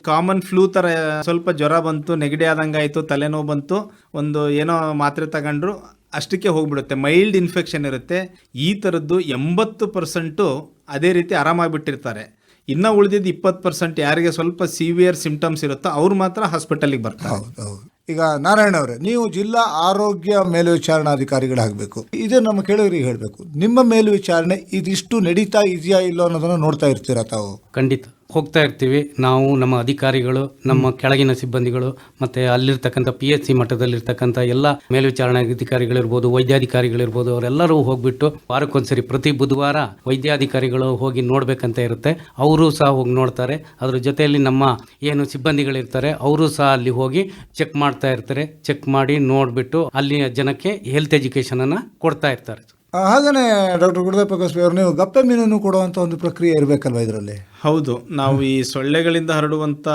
ಕಾಮನ್ ಫ್ಲೂ ತರ ಸ್ವಲ್ಪ ಜ್ವರ ಬಂತು ನೆಗಡಿ ಆದಂಗೆ ಆಯಿತು ತಲೆನೋವು ಬಂತು ಒಂದು ಏನೋ ಮಾತ್ರೆ ತಗೊಂಡ್ರು ಅಷ್ಟಕ್ಕೆ ಹೋಗ್ಬಿಡುತ್ತೆ ಮೈಲ್ಡ್ ಇನ್ಫೆಕ್ಷನ್ ಇರುತ್ತೆ. ಈ ಥರದ್ದು ಎಂಬತ್ತು ಪರ್ಸೆಂಟು ಅದೇ ರೀತಿ ಆರಾಮಾಗ್ಬಿಟ್ಟಿರ್ತಾರೆ. ಇನ್ನು ಉಳಿದಿದ್ದು ಇಪ್ಪತ್ತು ಪರ್ಸೆಂಟ್ ಯಾರಿಗೆ ಸ್ವಲ್ಪ ಸಿವಿಯರ್ ಸಿಂಪ್ಟಮ್ಸ್ ಇರುತ್ತೋ ಅವ್ರು ಮಾತ್ರ ಹಾಸ್ಪಿಟಲಿಗೆ ಬರ್ತಾರೆ. ಹೌದು ಹೌದು. ಈಗ ನಾರಾಯಣ ಅವರೇ, ನೀವು ಜಿಲ್ಲಾ ಆರೋಗ್ಯ ಮೇಲ್ವಿಚಾರಣಾಧಿಕಾರಿಗಳಾಗಬೇಕು ಇದು ನಮ್ಮ ಕೇಳೋರಿಗೆ ಹೇಳಬೇಕು. ನಿಮ್ಮ ಮೇಲ್ವಿಚಾರಣೆ ಇದಿಷ್ಟು ನಡೀತಾ ಇದೆಯಾ ಇಲ್ಲೋ ಅನ್ನೋದನ್ನ ನೋಡ್ತಾ ಇರ್ತೀರಾ ತಾವು? ಖಂಡಿತ. ಹೋಗ್ತಾ ಇರ್ತೀವಿ. ನಾವು ನಮ್ಮ ಅಧಿಕಾರಿಗಳು, ನಮ್ಮ ಕೆಳಗಿನ ಸಿಬ್ಬಂದಿಗಳು, ಮತ್ತೆ ಅಲ್ಲಿರ್ತಕ್ಕಂಥ ಪಿ ಎಚ್ ಸಿ ಮಟ್ಟದಲ್ಲಿರ್ತಕ್ಕಂಥ ಎಲ್ಲ ಮೇಲ್ವಿಚಾರಣಾಧಿಕಾರಿಗಳಿರ್ಬೋದು ವೈದ್ಯಾಧಿಕಾರಿಗಳಿರ್ಬೋದು, ಅವರೆಲ್ಲರೂ ಹೋಗ್ಬಿಟ್ಟು ವಾರಕ್ಕೊಂದ್ಸರಿ ಪ್ರತಿ ಬುಧವಾರ ವೈದ್ಯಾಧಿಕಾರಿಗಳು ಹೋಗಿ ನೋಡ್ಬೇಕಂತ ಇರುತ್ತೆ. ಅವರು ಸಹ ಹೋಗಿ ನೋಡ್ತಾರೆ. ಅದ್ರ ಜೊತೆಯಲ್ಲಿ ನಮ್ಮ ಏನು ಸಿಬ್ಬಂದಿಗಳಿರ್ತಾರೆ, ಅವರು ಸಹ ಅಲ್ಲಿ ಹೋಗಿ ಚೆಕ್ ಮಾಡ್ತಾ ಇರ್ತಾರೆ ಚೆಕ್ ಮಾಡಿ ನೋಡ್ಬಿಟ್ಟು ಅಲ್ಲಿಯ ಜನಕ್ಕೆ ಹೆಲ್ತ್ ಎಜುಕೇಶನ್ ಅನ್ನ ಕೊಡ್ತಾ ಇರ್ತಾರೆ. ಹಾಗೇನೆ ಡಾಕ್ಟರ್ ಗುರುದೇವ ಕಸ್ಬಿ ಅವರು ನೀವು ಗಪ್ಪೆ ಮೀನನ್ನು ಕೊಡುವಂತ ಒಂದು ಪ್ರಕ್ರಿಯೆ ಇರಬೇಕಲ್ವಾ ಇದರಲ್ಲಿ? ಹೌದು ನಾವು ಈ ಸೊಳ್ಳೆಗಳಿಂದ ಹರಡುವಂತ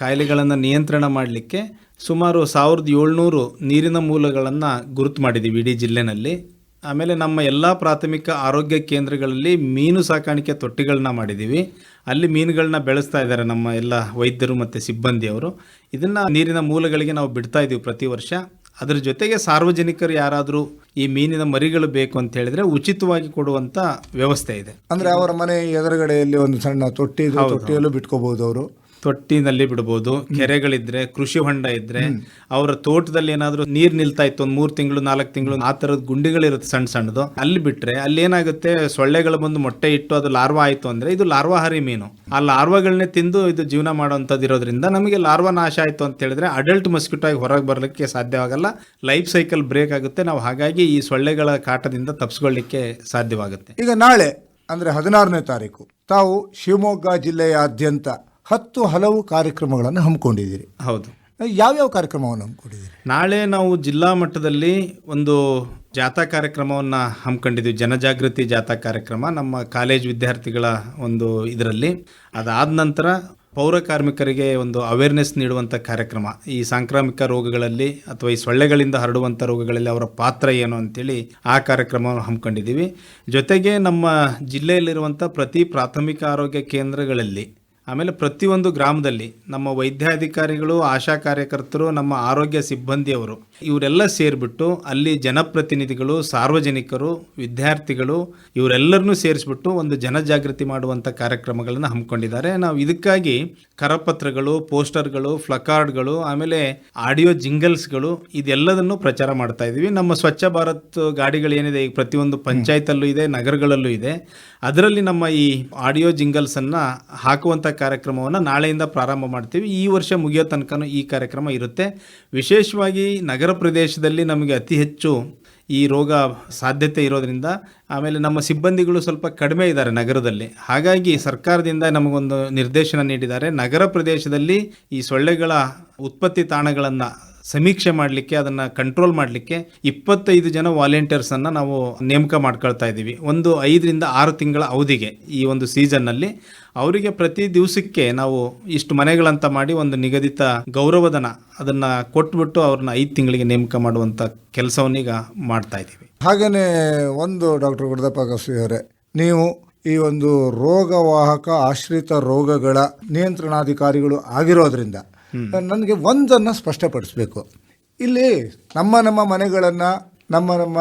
ಕಾಯಿಲೆಗಳನ್ನು ನಿಯಂತ್ರಣ ಮಾಡಲಿಕ್ಕೆ ಸುಮಾರು ಸಾವಿರದ ಏಳ್ನೂರು ನೀರಿನ ಮೂಲಗಳನ್ನು ಗುರುತು ಮಾಡಿದ್ದೀವಿ ಇಡೀ ಜಿಲ್ಲೆನಲ್ಲಿ. ಆಮೇಲೆ ನಮ್ಮ ಎಲ್ಲ ಪ್ರಾಥಮಿಕ ಆರೋಗ್ಯ ಕೇಂದ್ರಗಳಲ್ಲಿ ಮೀನು ಸಾಕಾಣಿಕೆ ತೊಟ್ಟಿಗಳನ್ನ ಮಾಡಿದ್ದೀವಿ ಅಲ್ಲಿ ಮೀನುಗಳನ್ನ ಬೆಳೆಸ್ತಾ ಇದ್ದಾರೆ ನಮ್ಮ ಎಲ್ಲ ವೈದ್ಯರು ಮತ್ತು ಸಿಬ್ಬಂದಿಯವರು. ಇದನ್ನು ನೀರಿನ ಮೂಲಗಳಿಗೆ ನಾವು ಬಿಡ್ತಾ ಇದ್ದೀವಿ ಪ್ರತಿ ವರ್ಷ. ಅದರ ಜೊತೆಗೆ ಸಾರ್ವಜನಿಕರು ಯಾರಾದರೂ ಈ ಮೀನಿನ ಮರಿಗಳು ಬೇಕು ಅಂತ ಹೇಳಿದ್ರೆ ಉಚಿತವಾಗಿ ಕೊಡುವಂಥ ವ್ಯವಸ್ಥೆ ಇದೆ. ಅಂದ್ರೆ ಅವರ ಮನೆ ಎದುರುಗಡೆಯಲ್ಲಿ ಒಂದು ಸಣ್ಣ ತೊಟ್ಟಿ ತೊಟ್ಟಿಯಲ್ಲೂ ಬಿಟ್ಕೋಬಹುದು ಅವರು. ತೊಟ್ಟಿನಲ್ಲಿ ಬಿಡ್ಬೋದು ಕೆರೆಗಳಿದ್ರೆ ಕೃಷಿ ಹೊಂಡ ಇದ್ರೆ ಅವರ ತೋಟದಲ್ಲಿ ಏನಾದ್ರು ನೀರ್ ನಿಲ್ತಾ ಇತ್ತು ಒಂದ್ ಮೂರ್ ತಿಂಗಳು ನಾಲ್ಕು ತಿಂಗಳು ಆ ತರದ ಗುಂಡಿಗಳಿರುತ್ತೆ ಸಣ್ಣ ಸಣ್ಣದು. ಅಲ್ಲಿ ಬಿಟ್ರೆ ಅಲ್ಲಿ ಏನಾಗುತ್ತೆ ಸೊಳ್ಳೆಗಳು ಬಂದು ಮೊಟ್ಟೆ ಇಟ್ಟು ಅದು ಲಾರ್ವಾ ಆಯ್ತು ಅಂದ್ರೆ ಇದು ಲಾರ್ವಾಹಾರಿ ಮೀನು. ಆ ಲಾರ್ವಾಗಳನ್ನೇ ತಿಂದು ಇದು ಜೀವನ ಮಾಡುವಂಥದ್ದು ಇರೋದ್ರಿಂದ ನಮಗೆ ಲಾರ್ವಾ ನಾಶ ಆಯ್ತು ಅಂತ ಹೇಳಿದ್ರೆ ಅಡಲ್ಟ್ ಮಸ್ಕಿಟೋ ಆಗಿ ಹೊರಗೆ ಬರಲಿಕ್ಕೆ ಸಾಧ್ಯವಾಗಲ್ಲ. ಲೈಫ್ ಸೈಕಲ್ ಬ್ರೇಕ್ ಆಗುತ್ತೆ. ನಾವು ಹಾಗಾಗಿ ಈ ಸೊಳ್ಳೆಗಳ ಕಾಟದಿಂದ ತಪ್ಪಿಸ್ಕೊಳ್ಳಿಕ್ಕೆ ಸಾಧ್ಯವಾಗುತ್ತೆ. ಈಗ ನಾಳೆ ಅಂದ್ರೆ ಹದಿನಾರನೇ ತಾರೀಕು ತಾವು ಶಿವಮೊಗ್ಗ ಜಿಲ್ಲೆಯಾದ್ಯಂತ ಹತ್ತು ಹಲವು ಕಾರ್ಯಕ್ರಮಗಳನ್ನು ಹಮ್ಮಿಕೊಂಡಿದ್ದೀರಿ. ಹೌದು. ಯಾವ್ಯಾವ ಕಾರ್ಯಕ್ರಮವನ್ನು ಹಮ್ಮಿಕೊಂಡಿದ್ದೀರಿ? ನಾಳೆ ನಾವು ಜಿಲ್ಲಾ ಮಟ್ಟದಲ್ಲಿ ಒಂದು ಜಾಥಾ ಕಾರ್ಯಕ್ರಮವನ್ನು ಹಮ್ಮಿಕೊಂಡಿದ್ದೀವಿ. ಜನಜಾಗೃತಿ ಜಾಥಾ ಕಾರ್ಯಕ್ರಮ ನಮ್ಮ ಕಾಲೇಜ್ ವಿದ್ಯಾರ್ಥಿಗಳ ಒಂದು ಇದರಲ್ಲಿ. ಅದಾದ ನಂತರ ಪೌರ ಕಾರ್ಮಿಕರಿಗೆ ಒಂದು ಅವೇರ್ನೆಸ್ ನೀಡುವಂಥ ಕಾರ್ಯಕ್ರಮ. ಈ ಸಾಂಕ್ರಾಮಿಕ ರೋಗಗಳಲ್ಲಿ ಅಥವಾ ಈ ಸೊಳ್ಳೆಗಳಿಂದ ಹರಡುವಂಥ ರೋಗಗಳಲ್ಲಿ ಅವರ ಪಾತ್ರ ಏನು ಅಂತೇಳಿ ಆ ಕಾರ್ಯಕ್ರಮವನ್ನು ಹಮ್ಮಿಕೊಂಡಿದ್ದೀವಿ. ಜೊತೆಗೆ ನಮ್ಮ ಜಿಲ್ಲೆಯಲ್ಲಿರುವಂಥ ಪ್ರತಿ ಪ್ರಾಥಮಿಕ ಆರೋಗ್ಯ ಕೇಂದ್ರಗಳಲ್ಲಿ ಆಮೇಲೆ ಪ್ರತಿಯೊಂದು ಗ್ರಾಮದಲ್ಲಿ ನಮ್ಮ ವೈದ್ಯಾಧಿಕಾರಿಗಳು ಆಶಾ ಕಾರ್ಯಕರ್ತರು ನಮ್ಮ ಆರೋಗ್ಯ ಸಿಬ್ಬಂದಿಯವರು ಇವರೆಲ್ಲ ಸೇರಿಬಿಟ್ಟು ಅಲ್ಲಿ ಜನಪ್ರತಿನಿಧಿಗಳು ಸಾರ್ವಜನಿಕರು ವಿದ್ಯಾರ್ಥಿಗಳು ಇವರೆಲ್ಲರನ್ನೂ ಸೇರಿಸ್ಬಿಟ್ಟು ಒಂದು ಜನಜಾಗೃತಿ ಮಾಡುವಂಥ ಕಾರ್ಯಕ್ರಮಗಳನ್ನು ಹಮ್ಮಿಕೊಂಡಿದ್ದಾರೆ. ನಾವು ಇದಕ್ಕಾಗಿ ಕರಪತ್ರಗಳು ಪೋಸ್ಟರ್ಗಳು ಫ್ಲಕಾರ್ಡ್ಗಳು ಆಮೇಲೆ ಆಡಿಯೋ ಜಿಂಗಲ್ಸ್ಗಳು ಇದೆಲ್ಲದನ್ನು ಪ್ರಚಾರ ಮಾಡ್ತಾ ಇದ್ದೀವಿ. ನಮ್ಮ ಸ್ವಚ್ಛ ಭಾರತ್ ಗಾಡಿಗಳು ಏನಿದೆ ಈಗ ಪ್ರತಿಯೊಂದು ಪಂಚಾಯತಲ್ಲೂ ಇದೆ ನಗರಗಳಲ್ಲೂ ಇದೆ. ಅದರಲ್ಲಿ ನಮ್ಮ ಈ ಆಡಿಯೋ ಜಿಂಗಲ್ಸನ್ನು ಹಾಕುವಂಥ ಕಾರ್ಯಕ್ರಮವನ್ನು ನಾಳೆಯಿಂದ ಪ್ರಾರಂಭ ಮಾಡ್ತೀವಿ. ಈ ವರ್ಷ ಮುಗಿಯೋ ತನಕನೂ ಈ ಕಾರ್ಯಕ್ರಮ ಇರುತ್ತೆ. ವಿಶೇಷವಾಗಿ ನಗರ ಪ್ರದೇಶದಲ್ಲಿ ನಮಗೆ ಅತಿ ಹೆಚ್ಚು ಈ ರೋಗ ಸಾಧ್ಯತೆ ಇರೋದ್ರಿಂದ ಆಮೇಲೆ ನಮ್ಮ ಸಿಬ್ಬಂದಿಗಳು ಸ್ವಲ್ಪ ಕಡಿಮೆ ಇದ್ದಾರೆ ನಗರದಲ್ಲಿ. ಹಾಗಾಗಿ ಸರ್ಕಾರದಿಂದ ನಮಗೊಂದು ನಿರ್ದೇಶನ ನೀಡಿದ್ದಾರೆ. ನಗರ ಪ್ರದೇಶದಲ್ಲಿ ಈ ಸೊಳ್ಳೆಗಳ ಉತ್ಪತ್ತಿ ತಾಣಗಳನ್ನು ಸಮೀಕ್ಷೆ ಮಾಡಲಿಕ್ಕೆ, ಅದನ್ನು ಕಂಟ್ರೋಲ್ ಮಾಡಲಿಕ್ಕೆ ಇಪ್ಪತ್ತೈದು ಜನ ವಾಲಂಟಿಯರ್ಸನ್ನು ನಾವು ನೇಮಕ ಮಾಡ್ಕೊಳ್ತಾ ಇದ್ದೀವಿ. ಒಂದು ಐದರಿಂದ ಆರು ತಿಂಗಳ ಅವಧಿಗೆ ಈ ಒಂದು ಸೀಸನ್ನಲ್ಲಿ ಅವರಿಗೆ ಪ್ರತಿ ದಿವಸಕ್ಕೆ ನಾವು ಇಷ್ಟು ಮನೆಗಳಂತ ಮಾಡಿ ಒಂದು ನಿಗದಿತ ಗೌರವಧನ ಅದನ್ನು ಕೊಟ್ಬಿಟ್ಟು ಅವ್ರನ್ನ ಐದು ತಿಂಗಳಿಗೆ ನೇಮಕ ಮಾಡುವಂಥ ಕೆಲಸವನ್ನೀಗ ಮಾಡ್ತಾ ಇದ್ದೀವಿ. ಹಾಗೆಯೇ ಒಂದು ಡಾಕ್ಟರ್ ಗುಡದಪ್ಪ ಕಸ್ವಿ ಅವರೇ, ನೀವು ಈ ಒಂದು ರೋಗವಾಹಕ ಆಶ್ರಿತ ರೋಗಗಳ ನಿಯಂತ್ರಣಾಧಿಕಾರಿಗಳು ಆಗಿರೋದ್ರಿಂದ ನನಗೆ ಒಂದನ್ನು ಸ್ಪಷ್ಟಪಡಿಸ್ಬೇಕು. ಇಲ್ಲಿ ನಮ್ಮ ನಮ್ಮ ಮನೆಗಳನ್ನು ನಮ್ಮ ನಮ್ಮ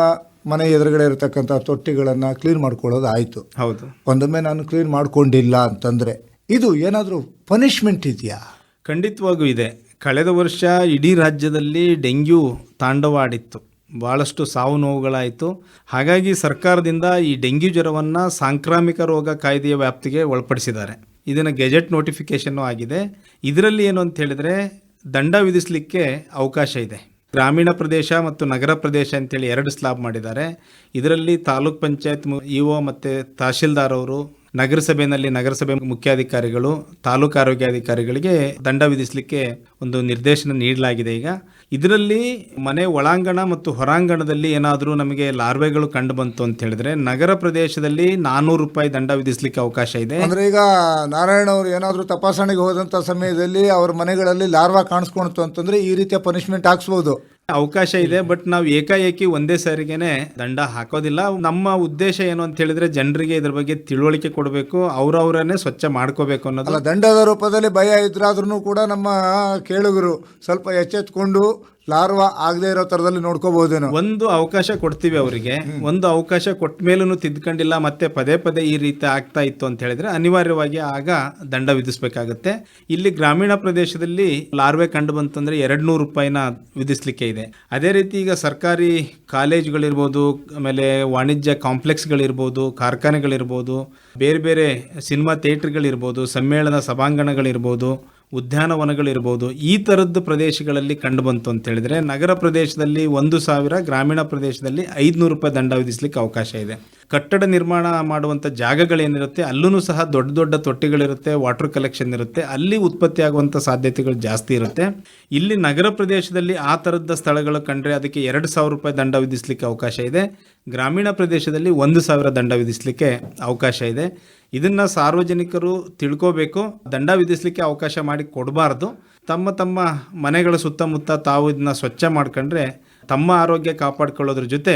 ಮನೆ ಎದುರುಗಡೆ ಇರತಕ್ಕಂಥ ತೊಟ್ಟಿಗಳನ್ನು ಕ್ಲೀನ್ ಮಾಡ್ಕೊಳ್ಳೋದು ಆಯಿತು. ಹೌದು. ಒಂದೊಮ್ಮೆ ನಾನು ಕ್ಲೀನ್ ಮಾಡಿಕೊಂಡಿಲ್ಲ ಅಂತಂದರೆ ಇದು ಏನಾದರೂ ಪನಿಷ್ಮೆಂಟ್ ಇದೆಯಾ? ಖಂಡಿತವಾಗೂ ಇದೆ. ಕಳೆದ ವರ್ಷ ಇಡೀ ರಾಜ್ಯದಲ್ಲಿ ಡೆಂಗ್ಯೂ ತಾಂಡವಾಡಿತ್ತು. ಭಾಳಷ್ಟು ಸಾವು ನೋವುಗಳಾಯಿತು. ಹಾಗಾಗಿ ಸರ್ಕಾರದಿಂದ ಈ ಡೆಂಗ್ಯೂ ಜ್ವರವನ್ನು ಸಾಂಕ್ರಾಮಿಕ ರೋಗ ಕಾಯ್ದೆಯ ವ್ಯಾಪ್ತಿಗೆ ಒಳಪಡಿಸಿದ್ದಾರೆ. ಇದನ್ನು ಗೆಜೆಟ್ ನೋಟಿಫಿಕೇಶನ್ನು ಆಗಿದೆ. ಇದರಲ್ಲಿ ಏನು ಅಂತ ಹೇಳಿದರೆ ದಂಡ ವಿಧಿಸಲಿಕ್ಕೆ ಅವಕಾಶ ಇದೆ. ಗ್ರಾಮೀಣ ಪ್ರದೇಶ ಮತ್ತು ನಗರ ಪ್ರದೇಶ ಅಂತೇಳಿ ಎರಡು ಸ್ಲಾಬ್ ಮಾಡಿದ್ದಾರೆ. ಇದರಲ್ಲಿ ತಾಲೂಕ್ ಪಂಚಾಯತ್ ಇ ಒ ಮತ್ತು ತಹಶೀಲ್ದಾರ್ ಅವರು ನಗರಸಭೆಯಲ್ಲಿ ನಗರಸಭೆ ಮುಖ್ಯಾಧಿಕಾರಿಗಳು, ತಾಲೂಕು ಆರೋಗ್ಯಾಧಿಕಾರಿಗಳಿಗೆ ದಂಡ ವಿಧಿಸಲಿಕ್ಕೆ ಒಂದು ನಿರ್ದೇಶನ ನೀಡಲಾಗಿದೆ ಈಗ. ಇದರಲ್ಲಿ ಮನೆ ಒಳಾಂಗಣ ಮತ್ತು ಹೊರಾಂಗಣದಲ್ಲಿ ಏನಾದರೂ ನಮಗೆ ಲಾರ್ವೆಗಳು ಕಂಡು ಬಂತು ಅಂತ ಹೇಳಿದ್ರೆ ನಗರ ಪ್ರದೇಶದಲ್ಲಿ ನಾನ್ನೂರು ರೂಪಾಯಿ ದಂಡ ವಿಧಿಸಲಿಕ್ಕೆ ಅವಕಾಶ ಇದೆ. ಅಂದ್ರೆ ಈಗ ನಾರಾಯಣ ಅವರು ಏನಾದರೂ ತಪಾಸಣೆಗೆ ಹೋದಂಥ ಸಮಯದಲ್ಲಿ ಅವ್ರ ಮನೆಗಳಲ್ಲಿ ಲಾರ್ವಾ ಕಾಣಿಸ್ಕೊಳ್ತು ಅಂತಂದ್ರೆ ಈ ರೀತಿಯ ಪನಿಷ್ಮೆಂಟ್ ಹಾಕ್ಸ್ಬೋದು. ಅವಕಾಶ ಇದೆ ಬಟ್ ನಾವು ಏಕಾಏಕಿ ಒಂದೇ ಸಾರಿಗೆನೆ ದಂಡ ಹಾಕೋದಿಲ್ಲ. ನಮ್ಮ ಉದ್ದೇಶ ಏನು ಅಂತ ಹೇಳಿದ್ರೆ ಜನರಿಗೆ ಇದ್ರ ಬಗ್ಗೆ ತಿಳುವಳಿಕೆ ಕೊಡಬೇಕು ಅವ್ರವ್ರನ್ನೇ ಸ್ವಚ್ಛ ಮಾಡ್ಕೋಬೇಕು ಅನ್ನೋದು. ದಂಡದ ರೂಪದಲ್ಲಿ ಭಯ ಇದ್ರಾದ್ರೂ ಕೂಡ ನಮ್ಮ ಕೇಳುಗರು ಸ್ವಲ್ಪ ಎಚ್ಚೆತ್ಕೊಂಡು ಲಾರ್ವಾ ಆಗದೆ ಇರೋ ತರದಲ್ಲಿ ನೋಡ್ಕೋಬಹುದೇನೋ? ಒಂದು ಅವಕಾಶ ಕೊಡ್ತೀವಿ ಅವರಿಗೆ. ಒಂದು ಅವಕಾಶ ಕೊಟ್ಟ ಮೇಲೂ ತಿದ್ಕೊಂಡಿಲ್ಲ ಮತ್ತೆ ಪದೇ ಪದೇ ಈ ರೀತಿ ಆಗ್ತಾ ಇತ್ತು ಅಂತ ಹೇಳಿದ್ರೆ ಅನಿವಾರ್ಯವಾಗಿ ಆಗ ದಂಡ ವಿಧಿಸಬೇಕಾಗುತ್ತೆ. ಇಲ್ಲಿ ಗ್ರಾಮೀಣ ಪ್ರದೇಶದಲ್ಲಿ ಲಾರ್ವೆ ಕಂಡು ಬಂತಂದ್ರೆ ಎರಡು ನೂರು ರೂಪಾಯಿನ ವಿಧಿಸ್ಲಿಕ್ಕೆ ಇದೆ. ಅದೇ ರೀತಿ ಈಗ ಸರ್ಕಾರಿ ಕಾಲೇಜುಗಳಿರ್ಬೋದು ಆಮೇಲೆ ವಾಣಿಜ್ಯ ಕಾಂಪ್ಲೆಕ್ಸ್ಗಳಿರ್ಬೋದು ಕಾರ್ಖಾನೆಗಳಿರ್ಬೋದು ಬೇರೆ ಬೇರೆ ಸಿನಿಮಾ ಥಿಯೇಟರ್ಗಳಿರ್ಬೋದು ಸಮ್ಮೇಳನ ಸಭಾಂಗಣಗಳಿರ್ಬೋದು ಉದ್ಯಾನವನಗಳಿರ್ಬೋದು, ಈ ಥರದ್ದು ಪ್ರದೇಶಗಳಲ್ಲಿ ಕಂಡು ಬಂತು ಅಂತ ಹೇಳಿದ್ರೆ, ನಗರ ಪ್ರದೇಶದಲ್ಲಿ ಒಂದು ಸಾವಿರ, ಗ್ರಾಮೀಣ ಪ್ರದೇಶದಲ್ಲಿ ಐದುನೂರು ರೂಪಾಯಿ ದಂಡ ವಿಧಿಸಲಿಕ್ಕೆ ಅವಕಾಶ ಇದೆ. ಕಟ್ಟಡ ನಿರ್ಮಾಣ ಮಾಡುವಂಥ ಜಾಗಗಳೇನಿರುತ್ತೆ ಅಲ್ಲೂ ಸಹ ದೊಡ್ಡ ದೊಡ್ಡ ತೊಟ್ಟಿಗಳಿರುತ್ತೆ ವಾಟರ್ ಕಲೆಕ್ಷನ್ ಇರುತ್ತೆ, ಅಲ್ಲಿ ಉತ್ಪತ್ತಿಯಾಗುವಂಥ ಸಾಧ್ಯತೆಗಳು ಜಾಸ್ತಿ ಇರುತ್ತೆ. ಇಲ್ಲಿ ನಗರ ಪ್ರದೇಶದಲ್ಲಿ ಆ ಥರದ ಸ್ಥಳಗಳು ಕಂಡ್ರೆ ಅದಕ್ಕೆ ಎರಡು ಸಾವಿರ ರೂಪಾಯಿ ದಂಡ ವಿಧಿಸಲಿಕ್ಕೆ ಅವಕಾಶ ಇದೆ. ಗ್ರಾಮೀಣ ಪ್ರದೇಶದಲ್ಲಿ ಒಂದು ಸಾವಿರ ದಂಡ ವಿಧಿಸಲಿಕ್ಕೆ ಅವಕಾಶ ಇದೆ. ಇದನ್ನ ಸಾರ್ವಜನಿಕರು ತಿಳ್ಕೋಬೇಕು ದಂಡ ವಿಧಿಸಲಿಕ್ಕೆ ಅವಕಾಶ ಮಾಡಿ ಕೊಡಬಾರ್ದು. ತಮ್ಮ ತಮ್ಮ ಮನೆಗಳ ಸುತ್ತಮುತ್ತ ತಾವು ಇದನ್ನ ಸ್ವಚ್ಛ ಮಾಡ್ಕೊಂಡ್ರೆ ತಮ್ಮ ಆರೋಗ್ಯ ಕಾಪಾಡ್ಕೊಳ್ಳೋದ್ರ ಜೊತೆ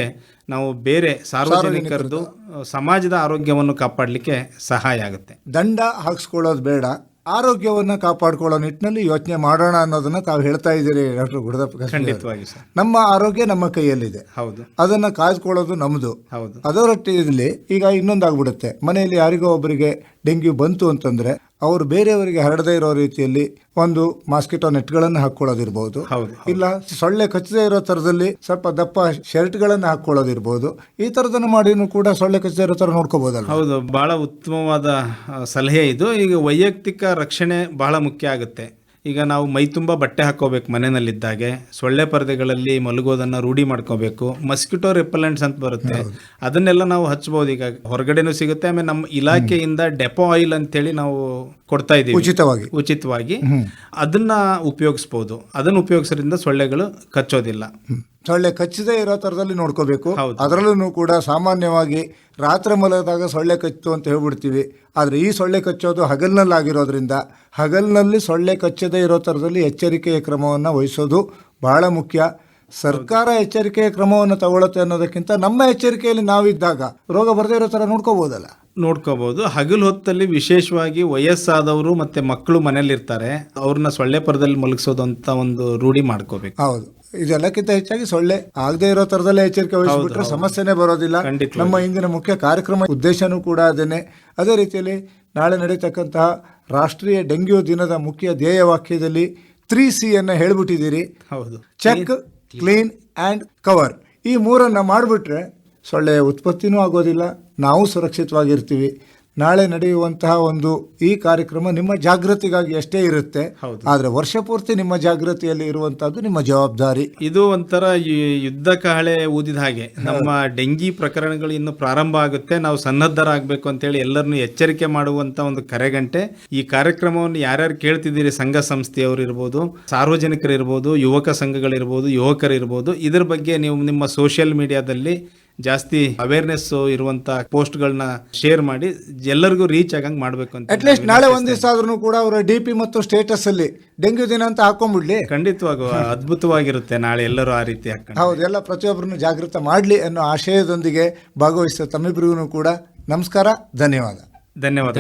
ನಾವು ಬೇರೆ ಸಾರ್ವಜನಿಕರದ್ದು ಸಮಾಜದ ಆರೋಗ್ಯವನ್ನು ಕಾಪಾಡಲಿಕ್ಕೆ ಸಹಾಯ ಆಗುತ್ತೆ. ದಂಡ ಹಾಕ್ಸ್ಕೊಳ್ಳೋದು ಬೇಡ. ಆರೋಗ್ಯವನ್ನ ಕಾಪಾಡ್ಕೊಳ್ಳೋ ನಿಟ್ಟಿನಲ್ಲಿ ಯೋಚನೆ ಮಾಡೋಣ ಅನ್ನೋದನ್ನ ತಾವು ಹೇಳ್ತಾ ಇದ್ದೀರಿ ಡಾಕ್ಟರ್ ಗುಡದಪ್ಪ ಕಸ್ಬಿ ಖಂಡಿತವಾಗಿ ಸರ್. ನಮ್ಮ ಆರೋಗ್ಯ ನಮ್ಮ ಕೈಯಲ್ಲಿದೆ. ಹೌದು. ಅದನ್ನ ಕಾಯ್ದುಕೊಳ್ಳೋದು ನಮ್ಮದು ಹೌದು. ಅದರೊಟ್ಟಿಗೆ ಈಗ ಇನ್ನೊಂದಾಗ್ಬಿಡುತ್ತೆ. ಮನೆಯಲ್ಲಿ ಯಾರಿಗೋ ಒಬ್ಬರಿಗೆ ಡೆಂಗ್ಯೂ ಬಂತು ಅಂತಂದ್ರೆ ಅವರು ಬೇರೆಯವರಿಗೆ ಹರಡದೇ ಇರೋ ರೀತಿಯಲ್ಲಿ ಒಂದು ಮಾಸ್ಕಿಟೋ ನೆಟ್ಗಳನ್ನು ಹಾಕ್ಕೊಳ್ಳೋದಿರ್ಬೋದು. ಹೌದು ಇಲ್ಲ ಸೊಳ್ಳೆ ಕಚ್ಚದೇ ಇರೋ ಥರದಲ್ಲಿ ಸ್ವಲ್ಪ ದಪ್ಪ ಶರ್ಟ್ಗಳನ್ನು ಹಾಕ್ಕೊಳ್ಳೋದಿರ್ಬೋದು. ಈ ಥರದನ್ನು ಮಾಡಿನೂ ಕೂಡ ಸೊಳ್ಳೆ ಕಚ್ಚದೇ ಇರೋ ಥರ ನೋಡ್ಕೋಬೋದಲ್ಲ ಹೌದು ಬಹಳ ಉತ್ತಮವಾದ ಸಲಹೆ ಇದು. ಈಗ ವೈಯಕ್ತಿಕ ರಕ್ಷಣೆ ಬಹಳ ಮುಖ್ಯ ಆಗುತ್ತೆ. ಈಗ ನಾವು ಮೈ ತುಂಬ ಬಟ್ಟೆ ಹಾಕೋಬೇಕು ಮನೆಯಲ್ಲಿದ್ದಾಗೆ. ಸೊಳ್ಳೆ ಪರದೆಗಳಲ್ಲಿ ಮಲಗೋದನ್ನ ರೂಢಿ ಮಾಡ್ಕೋಬೇಕು. ಮಸ್ಕಿಟೋ ರಿಪಲೆಂಟ್ಸ್ ಅಂತ ಬರುತ್ತೆ. ಅದನ್ನೆಲ್ಲ ನಾವು ಹಚ್ಬೋದು. ಈಗ ಹೊರಗಡೆನೂ ಸಿಗುತ್ತೆ ಆಮೇಲೆ ನಮ್ಮ ಇಲಾಖೆಯಿಂದ ಡೆಪೋ ಆಯಿಲ್ ಅಂತೇಳಿ ನಾವು ಕೊಡ್ತಾ ಇದ್ದೀವಿ. ಉಚಿತವಾಗಿ. ಉಚಿತವಾಗಿ. ಅದನ್ನ ಉಪಯೋಗಿಸ್ಬೋದು. ಅದನ್ನು ಉಪಯೋಗಿಸೋದ್ರಿಂದ ಸೊಳ್ಳೆಗಳು ಕಚ್ಚೋದಿಲ್ಲ. ಸೊಳ್ಳೆ ಕಚ್ಚದೇ ಇರೋ ಥರದಲ್ಲಿ ನೋಡ್ಕೋಬೇಕು. ಅದರಲ್ಲೂ ಕೂಡ ಸಾಮಾನ್ಯವಾಗಿ ರಾತ್ರಿ ಮಲಗಿದಾಗ ಸೊಳ್ಳೆ ಕಚ್ಚು ಅಂತ ಹೇಳ್ಬಿಡ್ತೀವಿ. ಆದರೆ ಈ ಸೊಳ್ಳೆ ಕಚ್ಚೋದು ಹಗಲಿನಲ್ಲಿ ಆಗಿರೋದ್ರಿಂದ ಹಗಲಿನಲ್ಲಿ ಸೊಳ್ಳೆ ಕಚ್ಚದೇ ಇರೋ ಥರದಲ್ಲಿ ಎಚ್ಚರಿಕೆಯ ಕ್ರಮವನ್ನು ವಹಿಸೋದು ಬಹಳ ಮುಖ್ಯ. ಸರ್ಕಾರ ಎಚ್ಚರಿಕೆಯ ಕ್ರಮವನ್ನು ತಗೊಳುತ್ತೆ ಅನ್ನೋದಕ್ಕಿಂತ ನಮ್ಮ ಎಚ್ಚರಿಕೆಯಲ್ಲಿ ನಾವಿದ್ದಾಗ ರೋಗ ಬರದೇ ಇರೋ ಥರ ನೋಡ್ಕೋಬೋದಲ್ಲ? ನೋಡ್ಕೋಬಹುದು. ಹಗಲು ಹೊತ್ತಲ್ಲಿ ವಿಶೇಷವಾಗಿ ವಯಸ್ಸಾದವರು ಮತ್ತೆ ಮಕ್ಕಳು ಮನೇಲಿರ್ತಾರೆ ಅವ್ರನ್ನ ಸೊಳ್ಳೆ ಪರದಲ್ಲಿ ಮಲಗಿಸೋದು ಅಂತ ಒಂದು ರೂಢಿ ಮಾಡ್ಕೋಬೇಕು. ಹೌದು. ಇದೆಲ್ಲಕ್ಕಿಂತ ಹೆಚ್ಚಾಗಿ ಸೊಳ್ಳೆ ಆಗದೆ ಇರೋ ತರದಲ್ಲೇ ಎಚ್ಚರಿಕೆ ವಹಿಸಿಬಿಟ್ರೆ ಸಮಸ್ಯೆನೇ ಬರೋದಿಲ್ಲ. ನಮ್ಮ ಇಂದಿನ ಮುಖ್ಯ ಕಾರ್ಯಕ್ರಮ ಉದ್ದೇಶನೂ ಕೂಡ ಅದೇನೆ. ಅದೇ ರೀತಿಯಲ್ಲಿ ನಾಳೆ ನಡೀತಕ್ಕಂತಹ ರಾಷ್ಟ್ರೀಯ ಡೆಂಗ್ಯೂ ದಿನದ ಮುಖ್ಯ ಧ್ಯೇಯವಾಕ್ಯದಲ್ಲಿ ತ್ರೀ ಸಿ ಅನ್ನ ಹೇಳ್ಬಿಟ್ಟಿದ್ದೀರಿ. ಹೌದು. ಚೆಕ್ ಕ್ಲೀನ್ ಆ್ಯಂಡ್ ಕವರ್ ಈ ಮೂರನ್ನ ಮಾಡಿಬಿಟ್ರೆ ಸೊಳ್ಳೆಯ ಉತ್ಪತ್ತಿನೂ ಆಗೋದಿಲ್ಲ. ನಾವು ಸುರಕ್ಷಿತವಾಗಿರ್ತೀವಿ. ನಾಳೆ ನಡೆಯುವಂತಹ ಒಂದು ಈ ಕಾರ್ಯಕ್ರಮ ನಿಮ್ಮ ಜಾಗೃತಿಗಾಗಿ ಅಷ್ಟೇ ಇರುತ್ತೆ ಹೌದು. ಆದರೆ ವರ್ಷ ಪೂರ್ತಿ ನಿಮ್ಮ ಜಾಗೃತಿಯಲ್ಲಿ ಇರುವಂತಹದ್ದು ನಿಮ್ಮ ಜವಾಬ್ದಾರಿ. ಇದು ಒಂಥರ ಯುದ್ಧ ಕಹಳೆ ಊದಿದ ಹಾಗೆ. ನಮ್ಮ ಡೆಂಗಿ ಪ್ರಕರಣಗಳು ಇನ್ನು ಪ್ರಾರಂಭ ಆಗುತ್ತೆ. ನಾವು ಸನ್ನದ್ಧರಾಗಬೇಕು ಅಂತೇಳಿ ಎಲ್ಲರನ್ನು ಎಚ್ಚರಿಕೆ ಮಾಡುವಂತ ಒಂದು ಕರೆಗಂಟೆ. ಈ ಕಾರ್ಯಕ್ರಮವನ್ನು ಯಾರ್ಯಾರು ಕೇಳ್ತಿದ್ದೀರಿ? ಸಂಘ ಸಂಸ್ಥೆಯವರು ಇರ್ಬೋದು ಸಾರ್ವಜನಿಕರು ಇರ್ಬೋದು ಯುವಕ ಸಂಘಗಳಿರ್ಬೋದು ಯುವಕರಿರ್ಬೋದು ಇದ್ರ ಬಗ್ಗೆ ನೀವು ನಿಮ್ಮ ಸೋಷಿಯಲ್ ಮೀಡಿಯಾದಲ್ಲಿ ಜಾಸ್ತಿ ಅವೇರ್ನೆಸ್ ಇರುವಂತ ಪೋಸ್ಟ್ ಗಳನ್ನ ಶೇರ್ ಮಾಡಿ ಎಲ್ಲರಿಗೂ ರೀಚ್ ಆಗಂಗ್ ಮಾಡ್ಬೇಕು ಅಂತ ಅಟ್ಲೀಸ್ಟ್ ನಾಳೆ ಒಂದ್ ದಿವಸ ಆದ್ರೂ ಕೂಡ ಅವರ ಡಿ ಪಿ ಮತ್ತು ಸ್ಟೇಟಸ್ ಅಲ್ಲಿ ಡೆಂಗ್ಯೂ ದಿನ ಅಂತ ಹಾಕೊಂಡ್ಬಿಡ್ಲಿ ಖಂಡಿತವಾಗೂ ಅದ್ಭುತವಾಗಿರುತ್ತೆ ನಾಳೆ ಎಲ್ಲರೂ ಆ ರೀತಿ ಹಾಕೊಂಡು. ಹೌದು ಎಲ್ಲ ಪ್ರತಿಯೊಬ್ಬರನ್ನು ಜಾಗೃತ ಮಾಡ್ಲಿ ಅನ್ನೋ ಆಶಯದೊಂದಿಗೆ ಭಾಗವಹಿಸಿದ ತಮ್ಮಿಬ್ಬರಿಗೂ ಕೂಡ ನಮಸ್ಕಾರ ಧನ್ಯವಾದ. ಧನ್ಯವಾದ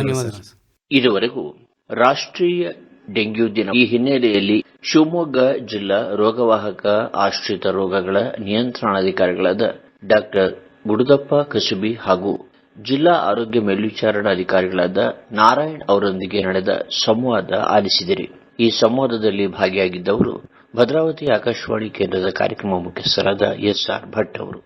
ಇದುವರೆಗೂ ರಾಷ್ಟ್ರೀಯ ಡೆಂಗ್ಯೂ ದಿನ ಈ ಹಿನ್ನೆಲೆಯಲ್ಲಿ ಶಿವಮೊಗ್ಗ ಜಿಲ್ಲಾ ರೋಗವಾಹಕ ಆಶ್ರಿತ ರೋಗಗಳ ನಿಯಂತ್ರಣಾಧಿಕಾರಿಗಳಾದ ಡಾಕ್ಟರ್ ಗುಡುದಪ್ಪ ಕಸುಬಿ ಹಾಗೂ ಜಿಲ್ಲಾ ಆರೋಗ್ಯ ಮೇಲ್ವಿಚಾರಣಾಧಿಕಾರಿಗಳಾದ ನಾರಾಯಣ್ ಅವರೊಂದಿಗೆ ನಡೆದ ಸಂವಾದ ಆಲಿಸಿದಿರಿ. ಈ ಸಂವಾದದಲ್ಲಿ ಭಾಗಿಯಾಗಿದ್ದವರು ಭದ್ರಾವತಿ ಆಕಾಶವಾಣಿ ಕೇಂದ್ರದ ಕಾರ್ಯಕ್ರಮ ಮುಖ್ಯಸ್ಥರಾದ ಎಸ್ ಆರ್ ಭಟ್ ಅವರು.